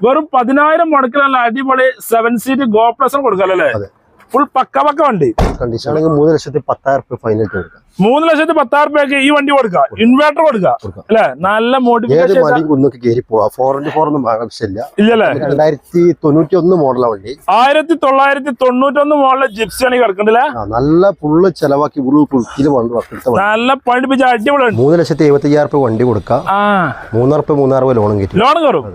വെറും പതിനായിരം മുടക്കിൽ നല്ല അടിപൊളി സെവൻ സീറ്റ് ഗോ പ്ലസ് അതെ. ഫുൾ പക്ക പക്ക വണ്ടി. കണ്ടീഷൻ ആണെങ്കിൽ മൂന്ന് ലക്ഷത്തി പത്തായിരം റുപ്യ ഫൈനൽ മൂന്ന് ലക്ഷത്തി പത്താറ് രൂപയ്ക്ക് ഈ വണ്ടി കൊടുക്കാം. ഇൻവേർട്ടർ കൊടുക്കാം. കൊടുക്കാം. അല്ലെ? നല്ല മോഡിഫിക്കേഷൻ ഒന്നും ആവശ്യമില്ല. ഇല്ലല്ലേ? രണ്ടായിരത്തി തൊണ്ണൂറ്റി ഒന്ന് മോഡലാ വണ്ടി. ആയിരത്തി തൊള്ളായിരത്തി തൊണ്ണൂറ്റൊന്ന് മോഡലെ ജിപ്സി ആണ് ഈ കിടക്കണ്ടല്ലേ? നല്ല ഫുള്ള് ചെലവാക്കി നല്ല പഠിപ്പിച്ച അടിപൊളി മൂന്ന് ലക്ഷത്തി എഴുപത്തി അയ്യായിരം റുപ്യ വണ്ടി കൊടുക്കാം. ആ. മൂന്നാറ് റുപ്യ മൂന്നാറ് രൂപ ലോണും കിട്ടും ലോൺ കയറും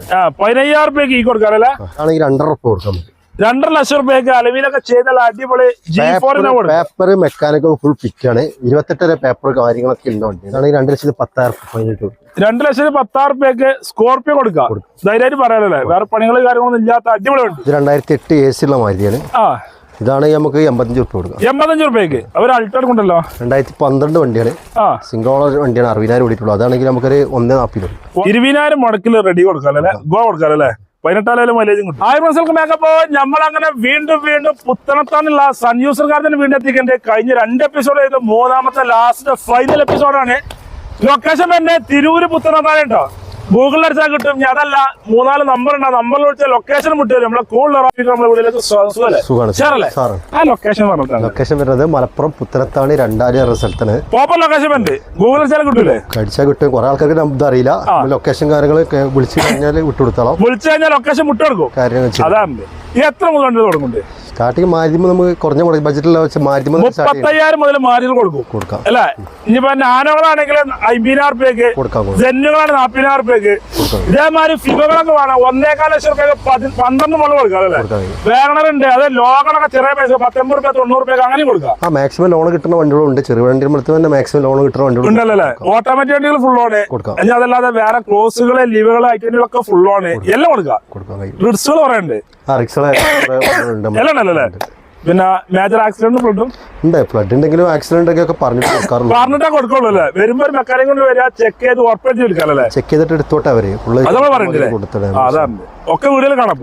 പതിനയ്യായിരം രൂപയ്ക്ക് ഈ കൊടുക്കാറല്ലേ? ആണെങ്കിൽ രണ്ടര റുപ്യ കൊടുക്കാം രണ്ടര ലക്ഷം രൂപയൊക്കെ അലവിലൊക്കെ ചെയ്താൽ അടിപൊളി ജി ഫോറിനെ പേപ്പർ മെക്കാനിക്കൽ ഫുൾ പിക്കാണ് ഇരുപത്തെട്ടര പേപ്പർ കാര്യങ്ങളൊക്കെ ഉണ്ട് വണ്ടി ആണെങ്കിൽ രണ്ട് ലക്ഷത്തി പത്തായിരം കൊടുക്കും രണ്ട് ലക്ഷത്തി പത്താറ് രൂപയ്ക്ക് സ്കോർപ്പിയോ കൊടുക്കാം. ധൈര്യമായിട്ട് പറയാനല്ലേ? വേറെ പണികൾ കാര്യങ്ങളൊന്നും ഇല്ലാത്ത അടിപൊളി ഉണ്ട് രണ്ടായിരത്തി എട്ട് എ സി ഉള്ള മാതിരിയാണ് ആ. ഇതാണ് നമുക്ക് എൺപത്തഞ്ച് റുപ്യ കൊടുക്കാം. എൺപത്തഞ്ച് രൂപയ്ക്ക് അവർ അൾട്ടോ കൊണ്ടല്ലോ രണ്ടായിരത്തി പന്ത്രണ്ട് വണ്ടിയാണ്. സിംഗിൾ ഓണർ വണ്ടിയാണ്. അറുപതിനായിരം ഓടിയിട്ടുള്ളൂ. അതാണെങ്കിൽ നമുക്കൊരു ഒന്നേ നാൽപ്പത് കൊടുക്കും. ഇരുപതിനായിരം മുടക്കിൽ റെഡി കൊടുക്കാം അല്ലേ ഗോ കൊടുക്കാല്ലേ പതിനെട്ടായാലും മൈലേജും കിട്ടും. ആയിരം മനസ്സിലേക്ക് നമ്മൾ അങ്ങനെ വീണ്ടും വീണ്ടും പുത്തനത്താനുള്ള സൺ യൂസർ കാർഡിന് വീണ്ടും എത്തിക്കേണ്ട കഴിഞ്ഞ രണ്ട് എപ്പിസോഡ് മൂന്നാമത്തെ ലാസ്റ്റ് ഫൈനൽ എപ്പിസോഡാണ് ലൊക്കേഷൻ തന്നെ തിരൂര് പുത്തനത്താനുണ്ടോ ഗൂഗിളിൽ അടിച്ചാൽ കിട്ടും. അതല്ല മൂന്നാൽ നമ്പർ ഉണ്ട്. ആ നമ്പറിൽ വിളിച്ചാൽ ലൊക്കേഷൻ വിട്ടുതരും നമ്മളെ കൂടുതൽ നമ്മുടെ വീട്ടിലേക്ക് സുഖമല്ലേ സുഖമാണ് ആ ലൊക്കേഷൻ പറഞ്ഞിട്ടാണ്. ലൊക്കേഷൻ വരുന്നത് മലപ്പുറം പുത്തനത്താണ് രണ്ടായിരം എന്ന സ്ഥലത്താണ്. പോപ്പർ ലൊക്കേഷൻ ഉണ്ട്. ഗൂഗിൾ അടിച്ചാൽ കിട്ടൂലേ? കടിച്ചാൽ കിട്ടും. കുറെ ആൾക്കാർക്ക് നമുക്ക് അറിയില്ല. ലൊക്കേഷൻ കാര്യങ്ങൾ വിളിച്ചു കഴിഞ്ഞാൽ വിട്ടുകൊടുത്തോളാം വിളിച്ചു കഴിഞ്ഞാൽ ലൊക്കേഷൻ വിട്ടുകൊടുക്കും കാര്യങ്ങൾ അതാണ്. എത്ര മുതൽ വണ്ടി തുടങ്ങുന്നുണ്ട് സ്റ്റാർട്ടിങ് മാറ്റുമ്പോൾ നമുക്ക് കുറഞ്ഞ ചെയ്ത് മുപ്പത്തയ്യായിരം മുതൽ മാറ്റി കൊടുക്കും. കൊടുക്കാം. അല്ല? ഇനിയിപ്പോ നാനോകളാണെങ്കിൽ അമ്പതിനായിരം റുപ്യക്ക് കൊടുക്കാം കൊടുക്കാം. ജെന്നുകളാണ് നാപ്പതിനായിരം റുപ്യക്ക് കൊടുക്കാം. ഇതേമാതിരി ഫിഗകളൊക്കെ വേണം. ഒന്നേകാൽ ലക്ഷം പതി- പന്ത്രണ്ട് മുതൽ കൊടുക്കാം അല്ലേ. വേഗണർ അത് ലോകണൊക്കെ ചെറിയ പൈസ പത്തൊമ്പത് റുപ്യ തൊണ്ണൂറ് രൂപ അങ്ങനെ കൊടുക്കാം. ആ മാക്സിമം ലോൺ കിട്ടുന്ന വണ്ടികളുണ്ട്. ചെറിയ വണ്ടി എടുത്ത് തന്നെ മാക്സിമം ലോൺ കിട്ടുന്ന വണ്ടികൾ ഉണ്ടല്ലേ ഓട്ടോമാറ്റിക് വണ്ടികൾ ഫുൾ ഓണ് കൊടുക്കാം. ഇനി അതല്ലാതെ വേറെ ക്ലോസുകൾ ലിവുകൾ ഐറ്റങ്ങളൊക്കെ ഫുൾ ഓണ് എല്ലാം കൊടുക്കാം. റിഡ്സുകൾ ഉണ്ട്. ആ ഉണ്ട് എല്ലാം ഉണ്ടല്ലേ പിന്നെ മേജർ ആക്സിഡന്റ് ഫ്ലഡും ഉണ്ട്. ഫ്ലഡ് ഉണ്ടെങ്കിലും ആക്സിഡന്റ് ഒക്കെ പറഞ്ഞിട്ട് കൊടുക്കാറുള്ളൂ. പറഞ്ഞിട്ടാ കൊടുക്കുള്ളൂ അല്ലേ? വരുമ്പോ ഒരു മെക്കാനിക് കൊണ്ട് വരിക ചെക്ക് ചെയ്ത് ഉറപ്പായിട്ട് എടുക്കാല്ലേ ചെക്ക് ചെയ്തിട്ട് എടുത്തോട്ടെ അവർ. അതാണ്. ഒക്കെ വീഡിയോയിൽ കാണാം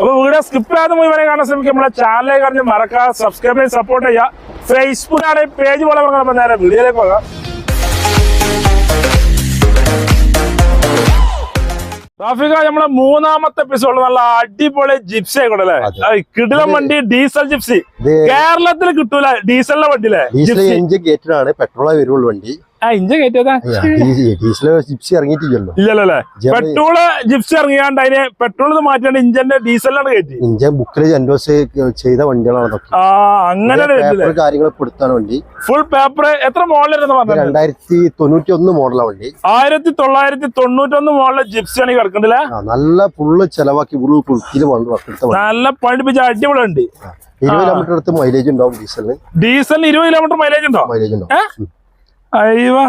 അപ്പൊ വീഡിയോ സ്കിപ്പ് ചെയ്യാതെ മുഴുവനെ കാണാൻ ശ്രമിക്കും നമ്മുടെ ചാനലിൽ കാണുന്ന മറക്കാതെ സബ്സ്ക്രൈബ് ചെയ്ത് സപ്പോർട്ട് ചെയ്യുക. ഫേസ്ബുക്ക് ആണ് പേജ് പോലെ നേരെ വീഡിയോയിലേക്ക് പോകാം. റാഫിക നമ്മളെ മൂന്നാമത്തെ എപ്പിസോഡ് നല്ല അടിപൊളി ജിപ്സി ആയിക്കോട്ടെ അല്ലേ കിടിലം വണ്ടി ഡീസൽ ജിപ്സി കേരളത്തിൽ കിട്ടൂല ഡീസലിന്റെ വണ്ടിയില്ലേ? ഡീസൽ ജിപ്സി എഞ്ചിൻ ഗേറ്റിനാണ് പെട്രോളേ വരുള്ളൂ വണ്ടി. ഇഞ്ച കയറ്റിയതാ. Diesel gypsy ഇറങ്ങിയിട്ടില്ലല്ലോ. ഇല്ലല്ലോ അല്ലേ പെട്രോൾ ജിപ്സി ഇറങ്ങിയാണ്ട് അതിന് പെട്രോൾ മാറ്റിയാണ്ട് ഇഞ്ചിന്റെ ഡീസലാണ് കയറ്റി. ഇഞ്ചൻ ബുക്കിൽ ജൻഡോസ് ചെയ്ത വണ്ടികളാണ് ആ അങ്ങനെ കാര്യങ്ങൾ കൊടുത്താണ് വണ്ടി. ഫുൾ പേപ്പർ എത്ര മോഡലായിരുന്നു പറഞ്ഞത്? രണ്ടായിരത്തി തൊണ്ണൂറ്റി ഒന്ന് മോഡലാ വണ്ടി. ആയിരത്തി തൊള്ളായിരത്തി തൊണ്ണൂറ്റൊന്ന് മോഡൽ ജിപ്സി ആണ് ഈ കിടക്കണ്ടില്ലേ നല്ല ഫുള്ള് ചെലവാക്കി ഫുള്ള് പുളുക്കിൽ നല്ല പഠിപ്പിച്ച അടിപൊളി ഉണ്ട് ഇരുപത് കിലോമീറ്റർ അടുത്ത് മൈലേജ് ഉണ്ടാവും ഡീസലിന്. ഡീസലിന് ഇരുപത് കിലോമീറ്റർ മൈലേജ് ഉണ്ടോ? മൈലേജ് ഉണ്ടാവും അയ്യോ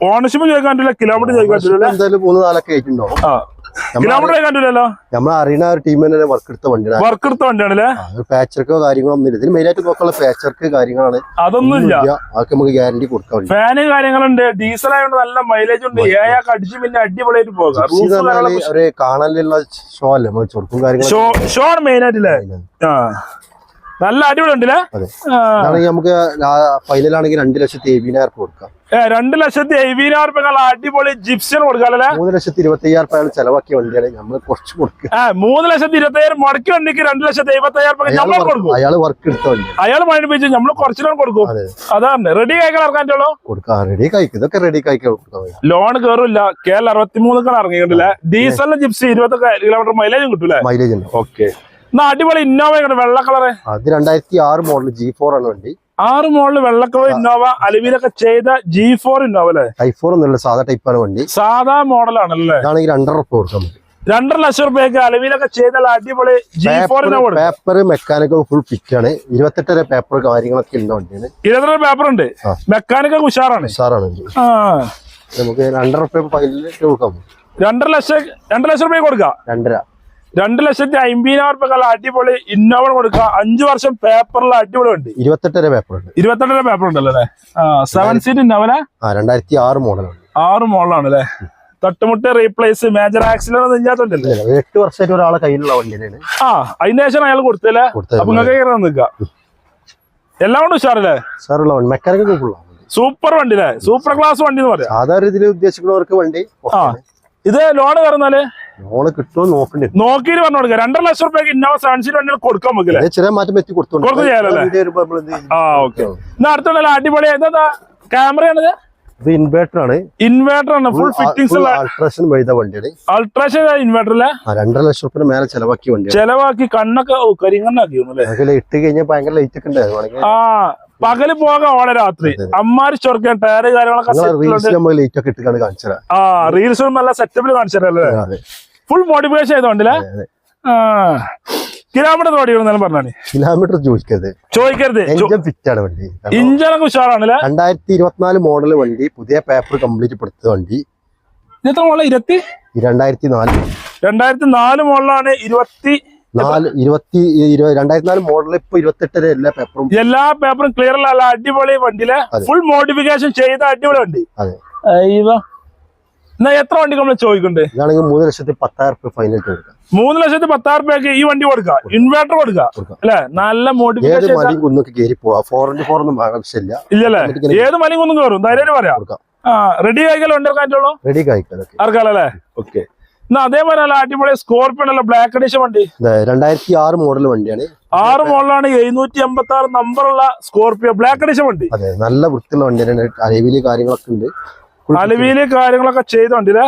ഓണർഷിപ്പ് ചോദിക്കാൻ പറ്റില്ല കിലോമീറ്റർ ചോദിക്കാൻ പറ്റില്ല എന്തായാലും മൂന്ന് നാലൊക്കെ ആയിട്ടുണ്ടാവും ആ. കിലോമീറ്റർ ചോദിക്കാൻ നമ്മൾ അറിയുന്ന ഒരു ടീം തന്നെ വർക്ക് എടുത്ത വണ്ടിയാണ് വർക്ക് എടുത്ത വണ്ടിയാണല്ലേ? പാച്ചർക്കോ കാര്യങ്ങളോ ഒന്നും ഇല്ല ഇതിന് മെയിൻ ആയിട്ട് നോക്കാനുള്ള പാച്ചർക്ക് കാര്യങ്ങളാണ്. അതൊന്നും ഇല്ല ഇല്ല. അതൊക്കെ നമുക്ക് ഗ്യാരണ്ടി കൊടുക്കാൻ ഫാന് കാര്യങ്ങളുണ്ട്. ഡീസൽ ആയതുകൊണ്ട് നല്ല മൈലേജ് ഉണ്ട്. ഏയാൾക്ക് അടിച്ച് പിന്നെ അടിപൊളിയായിട്ട് പോകാം. ഒരു കാണാനുള്ള ഷോ അല്ലേ? നമ്മൾ ചൊറുക്കും ഷോ കാര്യങ്ങളും ഷോ ആണ് മെയിൻ ആയിട്ടില്ലേ ആ. നല്ല അടിപൊളി ഉണ്ടല്ലേ നമുക്ക് ഫൈനലാണെങ്കിൽ രണ്ട് ലക്ഷത്തി എഴുപതിനായിരം കൊടുക്കാം. രണ്ട് ലക്ഷത്തി എഴുപതിനായിരം റുപ്യ അടിപൊളി ജിപ്സിയാണ് കൊടുക്കാല്ലേ മൂന്ന് ലക്ഷത്തി ഇരുപത്തി അയ്യായിരം അയാൾ ചെലവാക്കിയ വണ്ടിയാണ് നമ്മൾ കുറച്ച് കൊടുക്കുക മൂന്ന് ലക്ഷത്തി ഇരുപത്തി അയ്യായിരം മുടക്കി വണ്ടിക്ക് രണ്ട് ലക്ഷത്തി എഴുപത്തി അയ്യായിരം അയാൾ നമ്മൾ കൊടുക്കും. അയാൾ വർക്ക് എടുത്ത അയാൾ മണിപ്പിച്ച് നമ്മൾ ലോൺ കൊടുക്കും. അതെ. അതാണ്. റെഡി ആയിക്കാൻ ഇറക്കാറ്റുള്ളൂ കൊടുക്കാം. റെഡി കഴിക്കും ഇതൊക്കെ റെഡി കഴിക്കാൻ കൊടുക്കാം ലോൺ കയറില്ല കേരള അറുപത്തി മൂന്നൊക്കെ ഇറങ്ങിയിട്ടില്ല ഡീസലിന് ജിപ്സി ഇരുപത്തി കിലോമീറ്റർ മൈലേജും കിട്ടൂലേ മൈലേജ് ഉണ്ട്. ഓക്കെ അടിപൊളി ഇന്നോവ വെള്ള കളറ്? അത് രണ്ടായിരത്തി ആറ് മോഡൽ ജി ഫോർ ആണ് വണ്ടി. ആറ് മോഡൽ വെള്ള കളർ ഇന്നോവ അലുവിലൊക്കെ ചെയ്ത ജി ഫോർ ഇന്നോവ അല്ലേ? ഐ ഫോർ ഒന്നുമില്ല സാധാ ആണ് വണ്ടി. സാധാ മോഡലാണല്ലേ ഇതാണെങ്കിൽ രണ്ടര റുപ്യ കൊടുക്കാം രണ്ടര ലക്ഷം റുപ്യക്ക് അലുവിലൊക്കെ ചെയ്ത അടിപൊളി G four Innova paper mechanical full fit ആണ്. ഇരുപത്തെട്ടര പേപ്പർ കാര്യങ്ങളൊക്കെ ഉണ്ട് വണ്ടിയാണ്. ഇരുപത്തെട്ടര പേപ്പർ ഉണ്ട്. മെക്കാനിക്കൽ ഉഷാറാണ്. ഉഷാറാണ് നമുക്ക് രണ്ടര റുപ്യ കൊടുക്കാം രണ്ടര ലക്ഷം രണ്ടര ലക്ഷം റുപ്യ കൊടുക്കാം. രണ്ടര. രണ്ട് ലക്ഷത്തി അമ്പതിനായിരം റുപ്യ അടിപൊളി ഇന്നോവ കൊടുക്കുക. അഞ്ചു വർഷം പേപ്പറിൽ അടിപൊളി ഉണ്ട് ഇരുപത്തെട്ടര പേപ്പർ ഉണ്ട്. ഇരുപത്തെട്ടര പേപ്പർ ഉണ്ടല്ലോ അല്ലേ? സെവൻ സീറ്റ് ഇന്നോവല രണ്ടായിരത്തി ആറ് മോഡലാണ് ആറ് മോഡലാണ് അല്ലേ? തട്ടുമുട്ട റീപ്ലേസ് മേജർ ആക്സിഡന്റ് ഒന്നും ഇല്ലാത്തോണ്ടല്ലേ? എട്ട് വർഷമായിട്ട് ഒരാളെ കയ്യിലുള്ള വണ്ടിയാണ്. ആ അതിന് ശേഷം അയാൾ കൊടുത്തല്ലേ അപ്പൊ നിങ്ങൾക്ക് കയറാൻ എല്ലാം കൊണ്ട് ഉഷാറല്ലേ? വണ്ടി സൂപ്പർ വണ്ടി അല്ലേ? സൂപ്പർ ക്ലാസ് വണ്ടി എന്ന് പറയാം. സാധാരണ ഇതിൽ ഉദ്ദേശിക്കുന്നവർക്ക് വണ്ടി ആ ഇത് ലോൺ കയറുന്നാൽ? ലോണ് കിട്ടുമോ നോക്കണ്ടേ. നോക്കിയിട്ട് പറഞ്ഞു കൊടുക്കുക രണ്ടര ലക്ഷം റുപ്യക്ക് ഇന്നോവ സെവൻ വണ്ടി കൊടുക്കാൻ നമുക്കില്ലേ ചെറിയ മാറ്റം പറ്റി കൊടുത്ത്? ആ ഓക്കെ. എന്നാ അടുത്തുള്ള അടിപൊളി എന്താ ക്യാമറയാണിത് ഇത് ഇൻവേർട്ടർ ആണ്. ഇൻവേർട്ടർ ആണ്. ഫുൾ ഫിറ്റിംഗ്സ് അൾട്രേഷൻ ചെയ്ത വണ്ടിയാണ്. അൾട്രേഷൻ ഇൻവേർട്ടർ അല്ലേ രണ്ടര ലക്ഷം റുപ്യ മേലെ ചെലവാക്കി വണ്ടി ചെലവാക്കി കണ്ണൊക്കെ ഇട്ട് കഴിഞ്ഞാൽ ഭയങ്കര ലൈറ്റ് ഒക്കെ ഉണ്ടായിരുന്നു. ആ പകൽ പോകാം ഓളെ രാത്രി. അമ്മാര് ചൊറക്കാൻ ടയർ കാര്യങ്ങളൊക്കെ ആ റീൽസും നല്ല സെറ്റപ്പിൽ കാണിച്ചല്ലേ അതെ. ഫുൾ മോഡിഫിക്കേഷൻ ചെയ്തോണ്ടല്ലേ കിലോമീറ്റർ കിലോമീറ്റർ ഓടിക്കണം പറഞ്ഞാണ് കിലോമീറ്റർ ചോദിക്കരുത്. ചോദിക്കരുത്. ഫിറ്റാണ് വണ്ടി. കാരണം ഉഷാറാണല്ലേ? രണ്ടായിരത്തി ഇരുപത്തിനാല് മോഡൽ വണ്ടി പുതിയ പേപ്പർ കംപ്ലീറ്റ് പെടുത്ത വണ്ടി. ഇന്നത്തെ മോളെ ഇരുപത്തി? രണ്ടായിരത്തി നാല് രണ്ടായിരത്തി നാല് മോളിലാണ് ഇരുപത്തി നാല് ഇരുപത്തി രണ്ടായിരത്തി നാല് മോഡൽ ഇപ്പൊ ഇരുപത്തെട്ടര എല്ലാ പേപ്പറും എല്ലാ പേപ്പറും ക്ലിയർ അല്ല അടിപൊളി വണ്ടിയിലെ ഫുൾ മോഡിഫിക്കേഷൻ ചെയ്ത അടിപൊളി വണ്ടി. അതെ. അയ്യോ. എന്നാ എത്ര വണ്ടി നമ്മൾ ചോദിക്കണ്ടേ? ഇതാണെങ്കിൽ മൂന്ന് ലക്ഷത്തി പത്തായിരം റുപ്യ ഫൈനൽ കൊടുക്കാം. മൂന്ന് ലക്ഷത്തി പത്താറ് രൂപയ്ക്ക് ഈ വണ്ടി കൊടുക്കുക ഇൻവേർട്ടർ കൊടുക്കുക കൊടുക്കാം. അല്ലെ? നല്ല മോഡിഫിക്കേഷൻ മടിയും കുന്നൊക്കെ കയറി പോവാ. ഫോർ ഇന്റു ഫോർ ഒന്നും ആവശ്യമില്ല. ഇല്ലല്ലേ? ഏത് മലയും കുന്നും കയറും? ധൈര്യം പറയാം. റെഡി വണ്ടി ഇറക്കാറ്റുള്ളൂ റെഡി കായ്ക്കാം അതൊക്കെ ആർക്കാലല്ലേ ഓക്കെ. എന്നാ അതേപോലെ നല്ല അടിപൊളി സ്കോർപ്പിയോ അല്ല ബ്ലാക്ക് അഡീഷൻ വണ്ടി. രണ്ടായിരത്തി ആറ് മോഡൽ വണ്ടിയാണ്. ആറ് മോഡലാണ് എഴുന്നൂറ്റി എൺപത്തി ആറ് നമ്പറുള്ള സ്കോർപ്പിയോ ബ്ലാക്ക് അഡീഷൻ വണ്ടി. അതെ നല്ല വൃത്തിയുള്ള വണ്ടിയാണ്. അലവിൽ കാര്യങ്ങളൊക്കെ ഉണ്ട്. അലവിയിൽ കാര്യങ്ങളൊക്കെ ചെയ്തോണ്ടില്ലേ?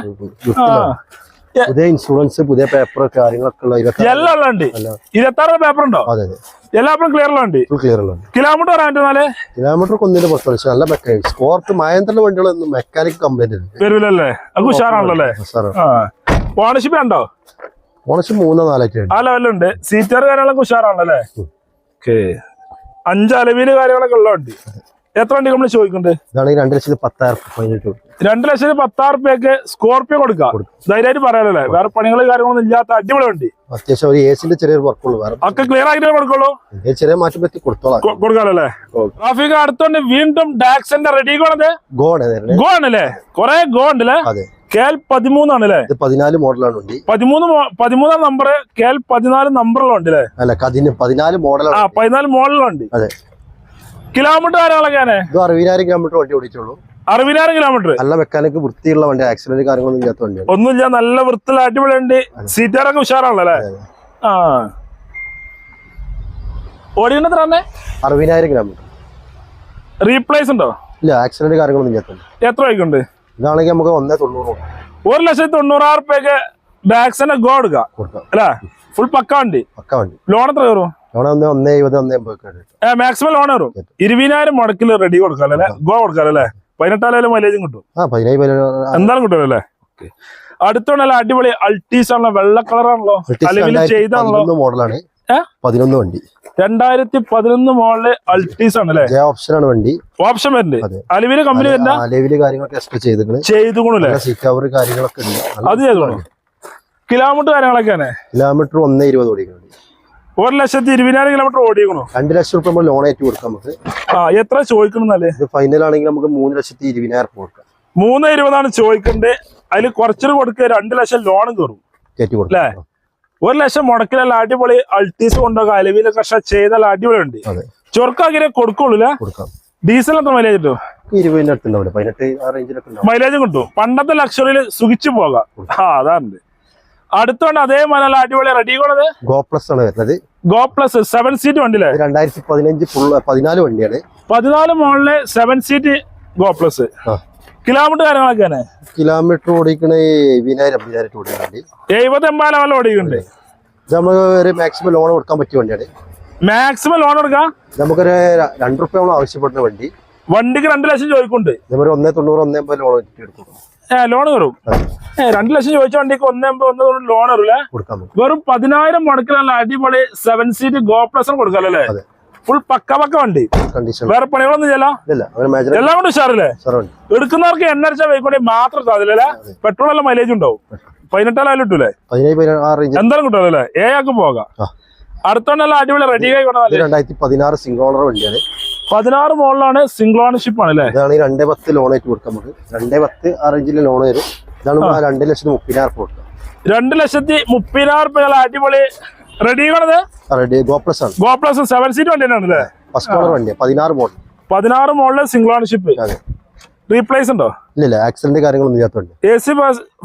പുതിയ ഇൻഷുറൻസ് പുതിയ പേപ്പർ കാര്യങ്ങളൊക്കെ ഉള്ള എല്ലാം ഉള്ള വണ്ടി? അല്ല. ഇരുപത്തി ആറ് പേപ്പർ ഉണ്ടോ? അതെ അതെ. എല്ലാപ്പറും ക്ലിയർ ഉണ്ട് ക്ലിയർ ഉള്ള കിലോമീറ്റർ വരാൻ കിലോമീറ്റർ കൊന്നിന്റെ പുറത്ത് പക്ഷെ നല്ല മെക്കാനിക് സ്പോർട്ട് മഹേന്ദ്രന്റെ വണ്ടികളൊന്നും മെക്കാനിക് കംപ്ലൈന്റ് ഉണ്ട് വരൂലല്ലേ? അത് ഉഷാറാണല്ലേ ഓണർഷിപ്പ് ഉണ്ടോ? ഓണർഷിപ്പ് മൂന്നോ നാലൊക്കെ ഉണ്ട്. ആ ലെവലുണ്ട് സീറ്റർ കാര്യങ്ങളൊക്കെ ഉഷാറാണല്ലേ അഞ്ച് അലവിൽ കാര്യങ്ങളൊക്കെ ഉള്ള വണ്ടി. എത്ര വണ്ടി നമ്മൾ ചോദിക്കുന്നുണ്ട്? രണ്ടു ലക്ഷത്തി പത്തായിരം രണ്ടു ലക്ഷത്തി പത്താറ് റുപ്യക്ക് സ്കോർപ്പിയോ കൊടുക്കാം? ധൈര്യമായിട്ട് പറയാലല്ലേ? വേറെ പണികൾ കാര്യങ്ങളൊന്നും ഇല്ലാത്ത അടിപൊളി വണ്ടി. അത്യാവശ്യം ഒരു എസിന്റെ ചെറിയൊരു വർക്കുള്ളൂ വേറെ ഒക്കെ ക്ലിയർ ആയിട്ട് കൊടുക്കുള്ളൂ? ചെറിയ മാറ്റം പറ്റി കൊടുത്തോളാം. കൊ- കൊടുക്കാലല്ലേ? ട്രാഫിക് അടുത്തോണ്ട് വീണ്ടും ഡാക്സിന്റെ റെഡി കൊണ്ടത്? ഗോ ആണ് നേരെ ഗോ ആണല്ലേ? കൊറേ ഗോ ഉണ്ടല്ലേ? അതെ. കെ എൽ പതിമൂന്നാണല്ലേ ഇത് പതിനാല് മോഡലാണ് വണ്ടി. പതിമൂന്ന് പതിമൂന്നാം നമ്പർ കെ എൽ പതിനാല് നമ്പറിലുണ്ട് അല്ലേ അല്ല പതിനാല് മോഡലാണ് പതിനാല് മോഡലുണ്ട് അതെ. കിലോമീറ്റർ കാര്യങ്ങളൊക്കെയാണ് ഇത് അറുപതിനായിരം കിലോമീറ്റർ വണ്ടി ഓടിച്ചുള്ളൂ അറുപതിനായിരം കിലോമീറ്റർ? നല്ല മെക്കാനിക് വൃത്തിയുള്ള വണ്ടി ആക്സിഡന്റ് കാര്യങ്ങളൊന്നും ഇല്ലാത്ത വണ്ടി ഒന്നുമില്ല നല്ല വൃത്തിയുള്ള അടിപൊളി ഉണ്ട് സീറ്റാറൊക്കെ ഉഷാറാണല്ലേ. ആ. ഓടിയുണ്ട് എത്ര തന്നെ അറുപതിനായിരം കിലോമീറ്റർ. റീപ്ലേസ് ഉണ്ടോ? ഇല്ല ആക്സിഡന്റ് കാര്യങ്ങളൊന്നും ഇല്ലാത്ത എത്ര വൈക്കുണ്ട് ഇതാണെങ്കിൽ നമുക്ക് ഒന്നേ തൊണ്ണൂറ്. ഒരു ലക്ഷത്തി തൊണ്ണൂറായിരം റുപ്യക്ക് ബാക്സിനെ ഗോ എടുക്കാം. അല്ലേ? ഫുൾ പക്ക വണ്ടി. പക്ക വണ്ടി. ലോൺ എത്ര കയറും? ഒന്ന് ഒന്നേ ഇരുപത് ഒന്നേ എൺപത് ഒക്കെ ഉണ്ട്. മാക്സിമം ലോൺ കയറും ഇരുപതിനായിരം മുടക്കിൽ റെഡി കൊടുക്കാല്ലേ ഗോ കൊടുക്കാല്ലേ പതിനെട്ടായാലും മൈലേജും കിട്ടും. ആ പതിനായിരം പതിനായിരം എന്തായാലും കിട്ടുമല്ലോ അല്ലേ അടുത്തോണ്ടല്ല അടിപൊളി അൾട്ടീസ് ആണല്ലോ വെള്ള കളറാണല്ലോ അല്ലെങ്കിൽ ചെയ്താണല്ലോ. മോഡലാണ്? പതിനൊന്ന് വണ്ടി. രണ്ടായിരത്തി പതിനൊന്ന് മോളിൽ അൾട്ടീസ് ആണല്ലേ? അല്ലേ ആണ് വണ്ടി. ഓപ്ഷൻ വരുന്നുണ്ട്. അലവിൽ കമ്പനി വരുന്ന? കാര്യങ്ങളൊക്കെ എക്സ്ട്രാ ചെയ്തിട്ടുണ്ട് ചെയ്തുകൊണ്ടല്ലേ നല്ല സീറ്റ് കവർ കാര്യങ്ങളൊക്കെ ഉണ്ട്. അത് ചെയ്തോളൂ. കിലോമീറ്റർ കാര്യങ്ങളൊക്കെയാണ് കിലോമീറ്റർ ഒന്നേ ഇരുപത് വണ്ടി. ഒരു ലക്ഷത്തി ഇരുപതിനായിരം കിലോമീറ്റർ ഓടിക്കണോ രണ്ട് ലക്ഷം റുപ്യ നമ്മൾ ലോൺ ആയിട്ട് കൊടുക്കാം നമുക്ക്. ആ എത്ര ചോദിക്കണമെന്നല്ലേ ഇത് ഫൈനൽ ആണെങ്കിൽ നമുക്ക് മൂന്ന് ലക്ഷത്തി ഇരുപതിനായിരം റുപ്യ കൊടുക്കാം. മൂന്ന് ഇരുപതാണ് ചോദിക്കണ്ടേ. അതിൽ കുറച്ചു കൊടുക്കുക രണ്ട് ലക്ഷം ലോണും കയറും കയറ്റി അല്ലേ? കൊടുക്കാം ഒരു ലക്ഷം മുടക്കിലല്ല അടിപൊളി അൾട്ടീസ് കൊണ്ടോ അലവിൽ കഷ ചെയ്താൽ അടിപൊളി ഉണ്ട് ചൊറുക്കാക്കിനെ കൊടുക്കുള്ളൂ അല്ലേ? കൊടുക്കാം. ഡീസൽ എത്ര മൈലേജ് കിട്ടും? ഇരുപതിന്റെ അടുത്തുണ്ടാവില്ല പതിനെട്ട് ആ റേഞ്ചിലൊക്കെ ഉണ്ടാവും. മൈലേജും കിട്ടും. പണ്ടത്തെ ലക്ഷറിയിൽ സുഖിച്ചു പോകാം. ആ അതാണ്. അടുത്തോണ്ട് അതേ മനല്ല അടിപൊളി റെഡി കൊള്ളത് ഗോ പ്ലസ് ആണ് വരുന്നത്. ഗോ പ്ലസ് സെവൻ സീറ്റ് വണ്ടിയിലെ. രണ്ടായിരത്തി പതിനഞ്ച് പതിനാല് വണ്ടിയാണ്. പതിനാല് മോളിലെ seven seat go plus kilometre kilometre കാര്യങ്ങളൊക്കെയാണ് കിലോമീറ്റർ ഓടിക്കണേ വിനായിരം എഴുപത് ഓടിക്കുന്നുണ്ട് ഒരു മാക്സിമം ലോൺ കൊടുക്കാൻ പറ്റിയ വണ്ടിയാണ്. മാക്സിമം ലോൺ എടുക്കാം ഇത് നമുക്കൊരു രണ്ട് റുപ്യ ആവശ്യപ്പെടുന്ന വണ്ടി. വണ്ടിക്ക് രണ്ട് ലക്ഷം ചോദിക്കുന്നുണ്ട്. ഒന്നേ തൊണ്ണൂറ് ഒന്നേ ലോൺ എടുക്കും. ലോൺ കയറും രണ്ടു ലക്ഷം ചോദിച്ച വണ്ടിക്ക് ഒന്നേ ഒന്ന് ലോൺ കയറൂലേ വെറും പതിനായിരം മുടക്കിലുള്ള അടിപൊളി സെവൻ സീറ്റ് ഗോ പ്ലസ് കൊടുക്കാല്ലേ അതെ. ഫുൾ പക്ക പക്ക വണ്ടി. വേറെ പണികളൊന്നും ചെയ്യല ഇല്ല എല്ലാം കൊണ്ട് ഉഷാറില്ലേ? എടുക്കുന്നവർക്ക് എണ്ണ അടിച്ച മാത്രം സാധ്യതല്ലേ പെട്രോൾ എല്ലാം മൈലേജ് ഉണ്ടാവും. പതിനെട്ടാലും കിട്ടൂലേ? എന്തായാലും അല്ലേ? കിട്ടുമല്ലേ ഏ ആക്കും പോകാം. അടുത്തോണ്ടല്ല അടിപൊളി റെഡി ആയി ഇത് കൊണ്ടാലേ രണ്ടായിരത്തി പതിനാറ് സിംഗോളർ വണ്ടിയാണ്. പതിനാറ് മോളിലാണ് സിംഗിൾ ഓണർഷിപ്പ് ആണ് അല്ലേ ഇതാണ് രണ്ടേ പത്ത് ലോൺ ആയിട്ട് പറ്റും നമുക്ക് രണ്ടേ പത്ത് ആ റേഞ്ചിൽ ലോൺ വരും. ഇതാണ് രണ്ട് ലക്ഷത്തി മുപ്പതിനായിരം കൊടുക്കുക. രണ്ട് ലക്ഷത്തി മുപ്പതിനായിരം രൂപ അടിപൊളി. റെഡി ആണത് റെഡി ഗോപ്ലസ് ആണ്. ഗോപ്ലസ് സെവൻ സീറ്റ് വണ്ടി ആണല്ലേ ഫസ്റ്റ് ഓണർ വണ്ടിയാണ് പതിനാറ് മോഡൽ പതിനാറ് മോളിൽ സിംഗിൾ ഓണർഷിപ്പ് അതെ. റീപ്ലേസ് ഉണ്ടോ? ഇല്ല ആക്സിഡന്റ് കാര്യങ്ങളൊന്നും ചെയ്യാത്തുണ്ട് എ സി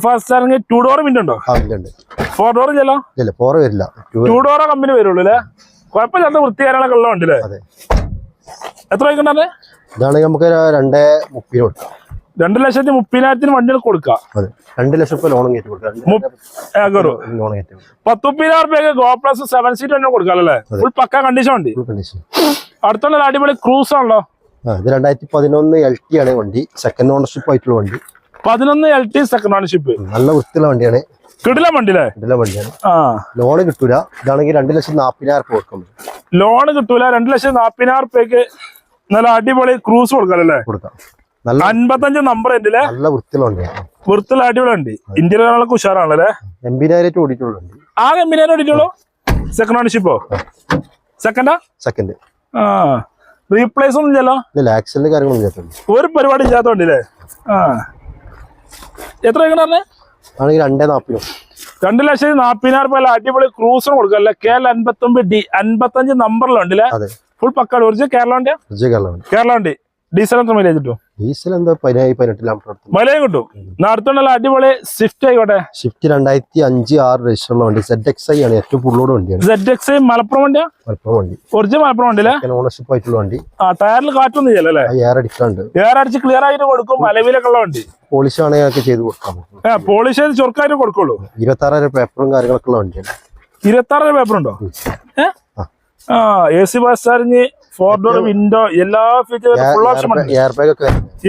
ഫസ്റ്റ് ആണെങ്കിൽ ടു ഡോർ വിൻഡ് ഉണ്ടോ? ഉണ്ട് ഫോർ ഡോർ ഇല്ലല്ലോ? ഇല്ല ഫോർ വരില്ല. ടു ഡോറോ കമ്പനി വരുള്ളൂ അല്ലേ? കുഴപ്പമില്ലാത്ത വൃത്തികാരങ്ങളൊക്കെ ഉള്ള വണ്ടി അല്ലേ അതെ. എത്ര ഇതാണെങ്കിൽ നമുക്ക് രണ്ടേ മുപ്പതിന് കൊടുക്കാം. രണ്ട് ലക്ഷത്തി മുപ്പതിനായിരത്തിന് വണ്ടികൾ കൊടുക്കാം? രണ്ട് ലക്ഷം രൂപ ലോൺ കയറ്റി കൊടുക്കാം. പത്ത് മുപ്പതിനായിരം റുപ്യക്ക് ഗോ പ്ലസ് സെവൻ സീറ്റ് തന്നെ കൊടുക്കാം അല്ലേ ഫുൾ പക്ക കണ്ടീഷൻ വണ്ടി. അടുത്തുള്ള അടിപൊളി ക്രൂസ് ആണല്ലോ. ഇത് രണ്ടായിരത്തി പതിനൊന്ന് എൽ ടി ആണ് വണ്ടി. സെക്കൻഡ് ഓണർഷിപ്പ് ആയിട്ടുള്ള വണ്ടി. പതിനൊന്ന് എൽ ടി സെക്കൻഡ് ഓണർഷിപ്പ് നല്ല വൃത്തിയുള്ള വണ്ടിയാണ്. കിടില വണ്ടി കിടില വണ്ടിയാണ്. ലോൺ കിട്ടൂല. ഇതാണെങ്കിൽ രണ്ട് ലക്ഷം നാൽപ്പതിനായിരം രൂപ കൊടുക്കാം ലോൺ കിട്ടൂല. രണ്ട് ലക്ഷത്തി നാപ്പതിനായിരം റുപ്യക്ക് നല്ല അടിപൊളി ക്രൂസ് കൊടുക്കാം അല്ലേ? കൊടുക്കാം. അൻപത്തഞ്ച് നമ്പർ ഉണ്ടല്ലേ നല്ല അടിപൊളി ഉണ്ട് ഇന്ത്യയിലൊക്കെ ഉഷാറാണല്ലേ എൺപതിനായിരം ആ വണ്ടി. ആകെ എമ്മിനായിരം ഓടിയിട്ടുള്ളൂ? സെക്കൻഡ് ഓണർഷിപ്പോ സെക്കൻഡാ സെക്കൻഡ് ആ? റീപ്ലേസ് ഒന്നും ഇല്ലല്ലോ? ഇല്ല ആക്സിഡന്റ് കാര്യങ്ങളൊന്നും ഒരു പരിപാടി ഇല്ലാത്ത ആ. എത്ര പറഞ്ഞേ? ആണെങ്കിൽ രണ്ടേ നാൽപ്പതിനും രണ്ട് ലക്ഷത്തി നാപ്പതിനായിരം രൂപ അടിപൊളി ക്രൂസർ കൊടുക്കല്ലേ കെ എൽ അൻപത്തൊമ്പത് ഡി അൻപത്തഞ്ച് നമ്പറിലുണ്ടല്ലേ ഫുൾ പക്കാട് ഒറിജിനൽ കേരള വണ്ടിയാ കേരള വണ്ടി ഡീസൽ എത്ര മൈലേജ് കിട്ടും? ഡീസൽ എന്താ പതിനായി പതിനെട്ട് കിലോമീറ്റർ അടുത്ത് മൈലേജ് കിട്ടും. അടുത്തുള്ള അടിപൊളി സ്വിഫ്റ്റ് ആയിക്കോട്ടെ. സ്വിഫ്റ്റ് രണ്ടായിരത്തി അഞ്ച് ആറ് രജിസ്റ്ററുള്ള വണ്ടി. സെഡ് എക്സ് ഐ ആണ് ഏറ്റവും ഫുള്ളോട് വണ്ടിയാണ്. സെഡ് എക്സ് ഐ മലപ്പുറം വണ്ടിയാ? മലപ്പുറം വണ്ടി. ഒറിജിനൽ മലപ്പുറം വണ്ടിയില്ല ഓണർഷിപ്പ് ആയിട്ടുള്ള വണ്ടി. ആ ടയറിൽ കാറ്റൊന്നും ചെയ്യലേ എയർ അടിക്കാണ്ട്. എയർ അടിച്ച് ക്ലിയർ ആയിട്ട് കൊടുക്കും. അലവിലൊക്കെ ഉള്ള വണ്ടി. പോളിഷ് ആണെങ്കിൽ ഒക്കെ ചെയ്ത് കൊടുക്കാം പോളിഷ് ചെയ്ത് ചൊറുക്കായിട്ട് കൊടുക്കുള്ളൂ. ഇരുപത്തി ആറായിരം പേപ്പറും കാര്യങ്ങളൊക്കെ ഉള്ള വണ്ടിയാണ്. ഇരുപത്തി ആറായിരം പേപ്പർ ഉണ്ടോ ഏ? ആ. എ സി ബസ് അറിഞ്ഞ് ഫോർ ഡോർ വിൻഡോ എല്ലാ ഫീച്ചറും ഫുൾ ഓപ്ഷൻ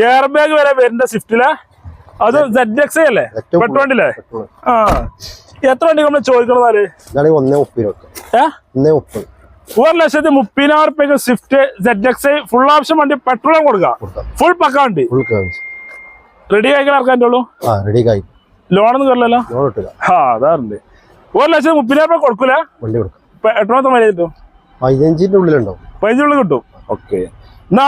എയർ ബാഗ് വരെ. വരുന്ന സ്വിഫ്റ്റിലെ അത് സെഡ് എക്സ് അല്ലേ? പെട്രോണ്ടില്ലേ പെട്രോൾ. ആ. എത്ര വണ്ടി നമ്മൾ ചോദിക്കണതാൽ ഒരു ലക്ഷത്തി മുപ്പതിനായിരം റുപ്യക്ക് Swift Z X full option വണ്ടി പെട്രോളും കൊടുക്കാം. ഫുൾ പക്ക വണ്ടി. റെഡി ആയിക്കാൻ ഇറക്കാൻ ഉള്ളൂ? ലോണൊന്നും കയറില്ലല്ലോ ആ അതാറുണ്ട് ഒരു ലക്ഷത്തി മുപ്പതിനായിരം രൂപ കൊടുക്കൂല? ഇപ്പൊ എട്ടാമത്തെ മൈലേജ് കിട്ടും. പതിനഞ്ചിന്റെ ഉള്ളിലുണ്ടോ പതിനഞ്ചുള്ളിൽ കിട്ടും. ഓക്കെ. എന്നാ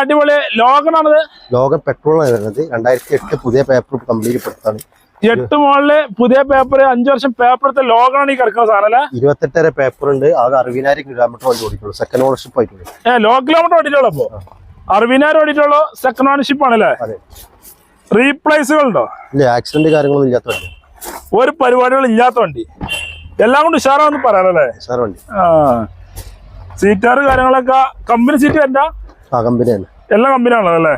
അടിപൊളി ലോകനാണത്? ലോകം പെട്രോളാണ് വരുന്നത്. രണ്ടായിരത്തി എട്ട് പുതിയ പേപ്പർ കംപ്ലീറ്റ് പെടുത്താണ് എട്ട് മോളിൽ പുതിയ പേപ്പർ അഞ്ചു വർഷം പേപ്പർ എടുത്ത ലോകനാണ് ഈ കിടക്കുന്ന സാധനം അല്ലേ? ഇരുപത്തെട്ടര പേപ്പർ ഉണ്ട്. ആകെ അറുപതിനായിരം കിലോമീറ്റർ വണ്ടി ഓടിക്കുള്ളൂ സെക്കൻഡ് ഓണർഷിപ്പ് ആയിട്ടുള്ളൂ. ഏഹ് ലോ കിലോമീറ്റർ ഓടിയിട്ടുള്ളൂ അപ്പോ? അറുപതിനായിരം ഓടിയിട്ടുള്ളൂ സെക്കൻഡ് ഓണർഷിപ്പ് ആണല്ലേ റീപ്ലേസുകൾ ഉണ്ടോ ഇല്ല ആക്സിഡന്റ് കാര്യങ്ങളൊന്നും ഇല്ലാത്ത വണ്ടി. ഒരു പരിപാടികൾ ഇല്ലാത്ത വണ്ടി. എല്ലാം കൊണ്ട് ഉഷാറാന്ന് പറയാനല്ലേ സാർ വണ്ടി. ആ. സീറ്റാറ് കാര്യങ്ങളൊക്കെ കമ്പനി സീറ്റ് തന്നെ ആ കമ്പനി തന്നെ. എല്ലാ കമ്പനിയാണല്ലോ അല്ലേ?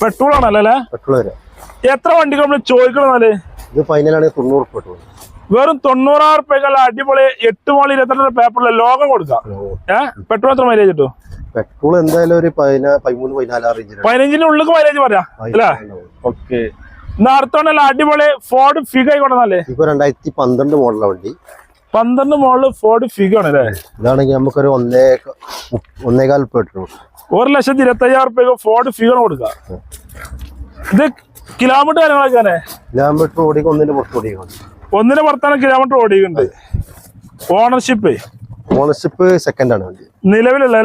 പെട്രോൾ ആണല്ലോ അല്ലേ? പെട്രോൾ വരാം. എത്ര വണ്ടികൾ നമ്മൾ ചോദിക്കണമെന്നാൽ ഇത് ഫൈനലാണ് തൊണ്ണൂറ് പെട്രോൾ വെറും തൊണ്ണൂറായിരം റുപ്യക്കുള്ള അടിപൊളി എട്ട് മോളി എത്ര പേപ്പറിലെ ലോകം കൊടുക്കാം. ഏഹ് പെട്രോൾ എത്ര മൈലേജ് കിട്ടും? പെട്രോൾ എന്തായാലും ഒരു പതിമൂന്ന് പതിനാലാറ് പതിനഞ്ചിന്റെ ഉള്ളിൽ മൈലേജ് പറയാം അല്ലേ? ഓക്കെ അടിപൊളി ഫോർഡ് ഫിഗ ആയിക്കോട്ടെ ഇപ്പൊ രണ്ടായിരത്തി പന്ത്രണ്ട് മോഡലാണ് വണ്ടി. പന്ത്രണ്ട് മോളിൽ ഫോർഡ് ഫിഗോ ആണ് അല്ലേ? ഇതാണെങ്കിൽ നമുക്കൊരു ഒന്നേ ഒന്നേകാൽ പെട്രോൾ ഒരു ലക്ഷത്തി ഇരുപത്തി അയ്യായിരം റുപ്യക്ക് ഫോർഡ് ഫിഗോ കൊടുക്കാം ഇത് കിലോമീറ്റർ കാര്യങ്ങളൊക്കെ കിലോമീറ്റർ ഓടിക്കും ഒന്നിന്റെ പുറത്ത് ഓടിക്കും. ഒന്നിന് പുറത്താണ് കിലോമീറ്റർ ഓടിക്കുന്നത്. ഓണർഷിപ്പ് ഓണർഷിപ്പ് സെക്കൻഡ് ആണ് വണ്ടി. നിലവിലുള്ള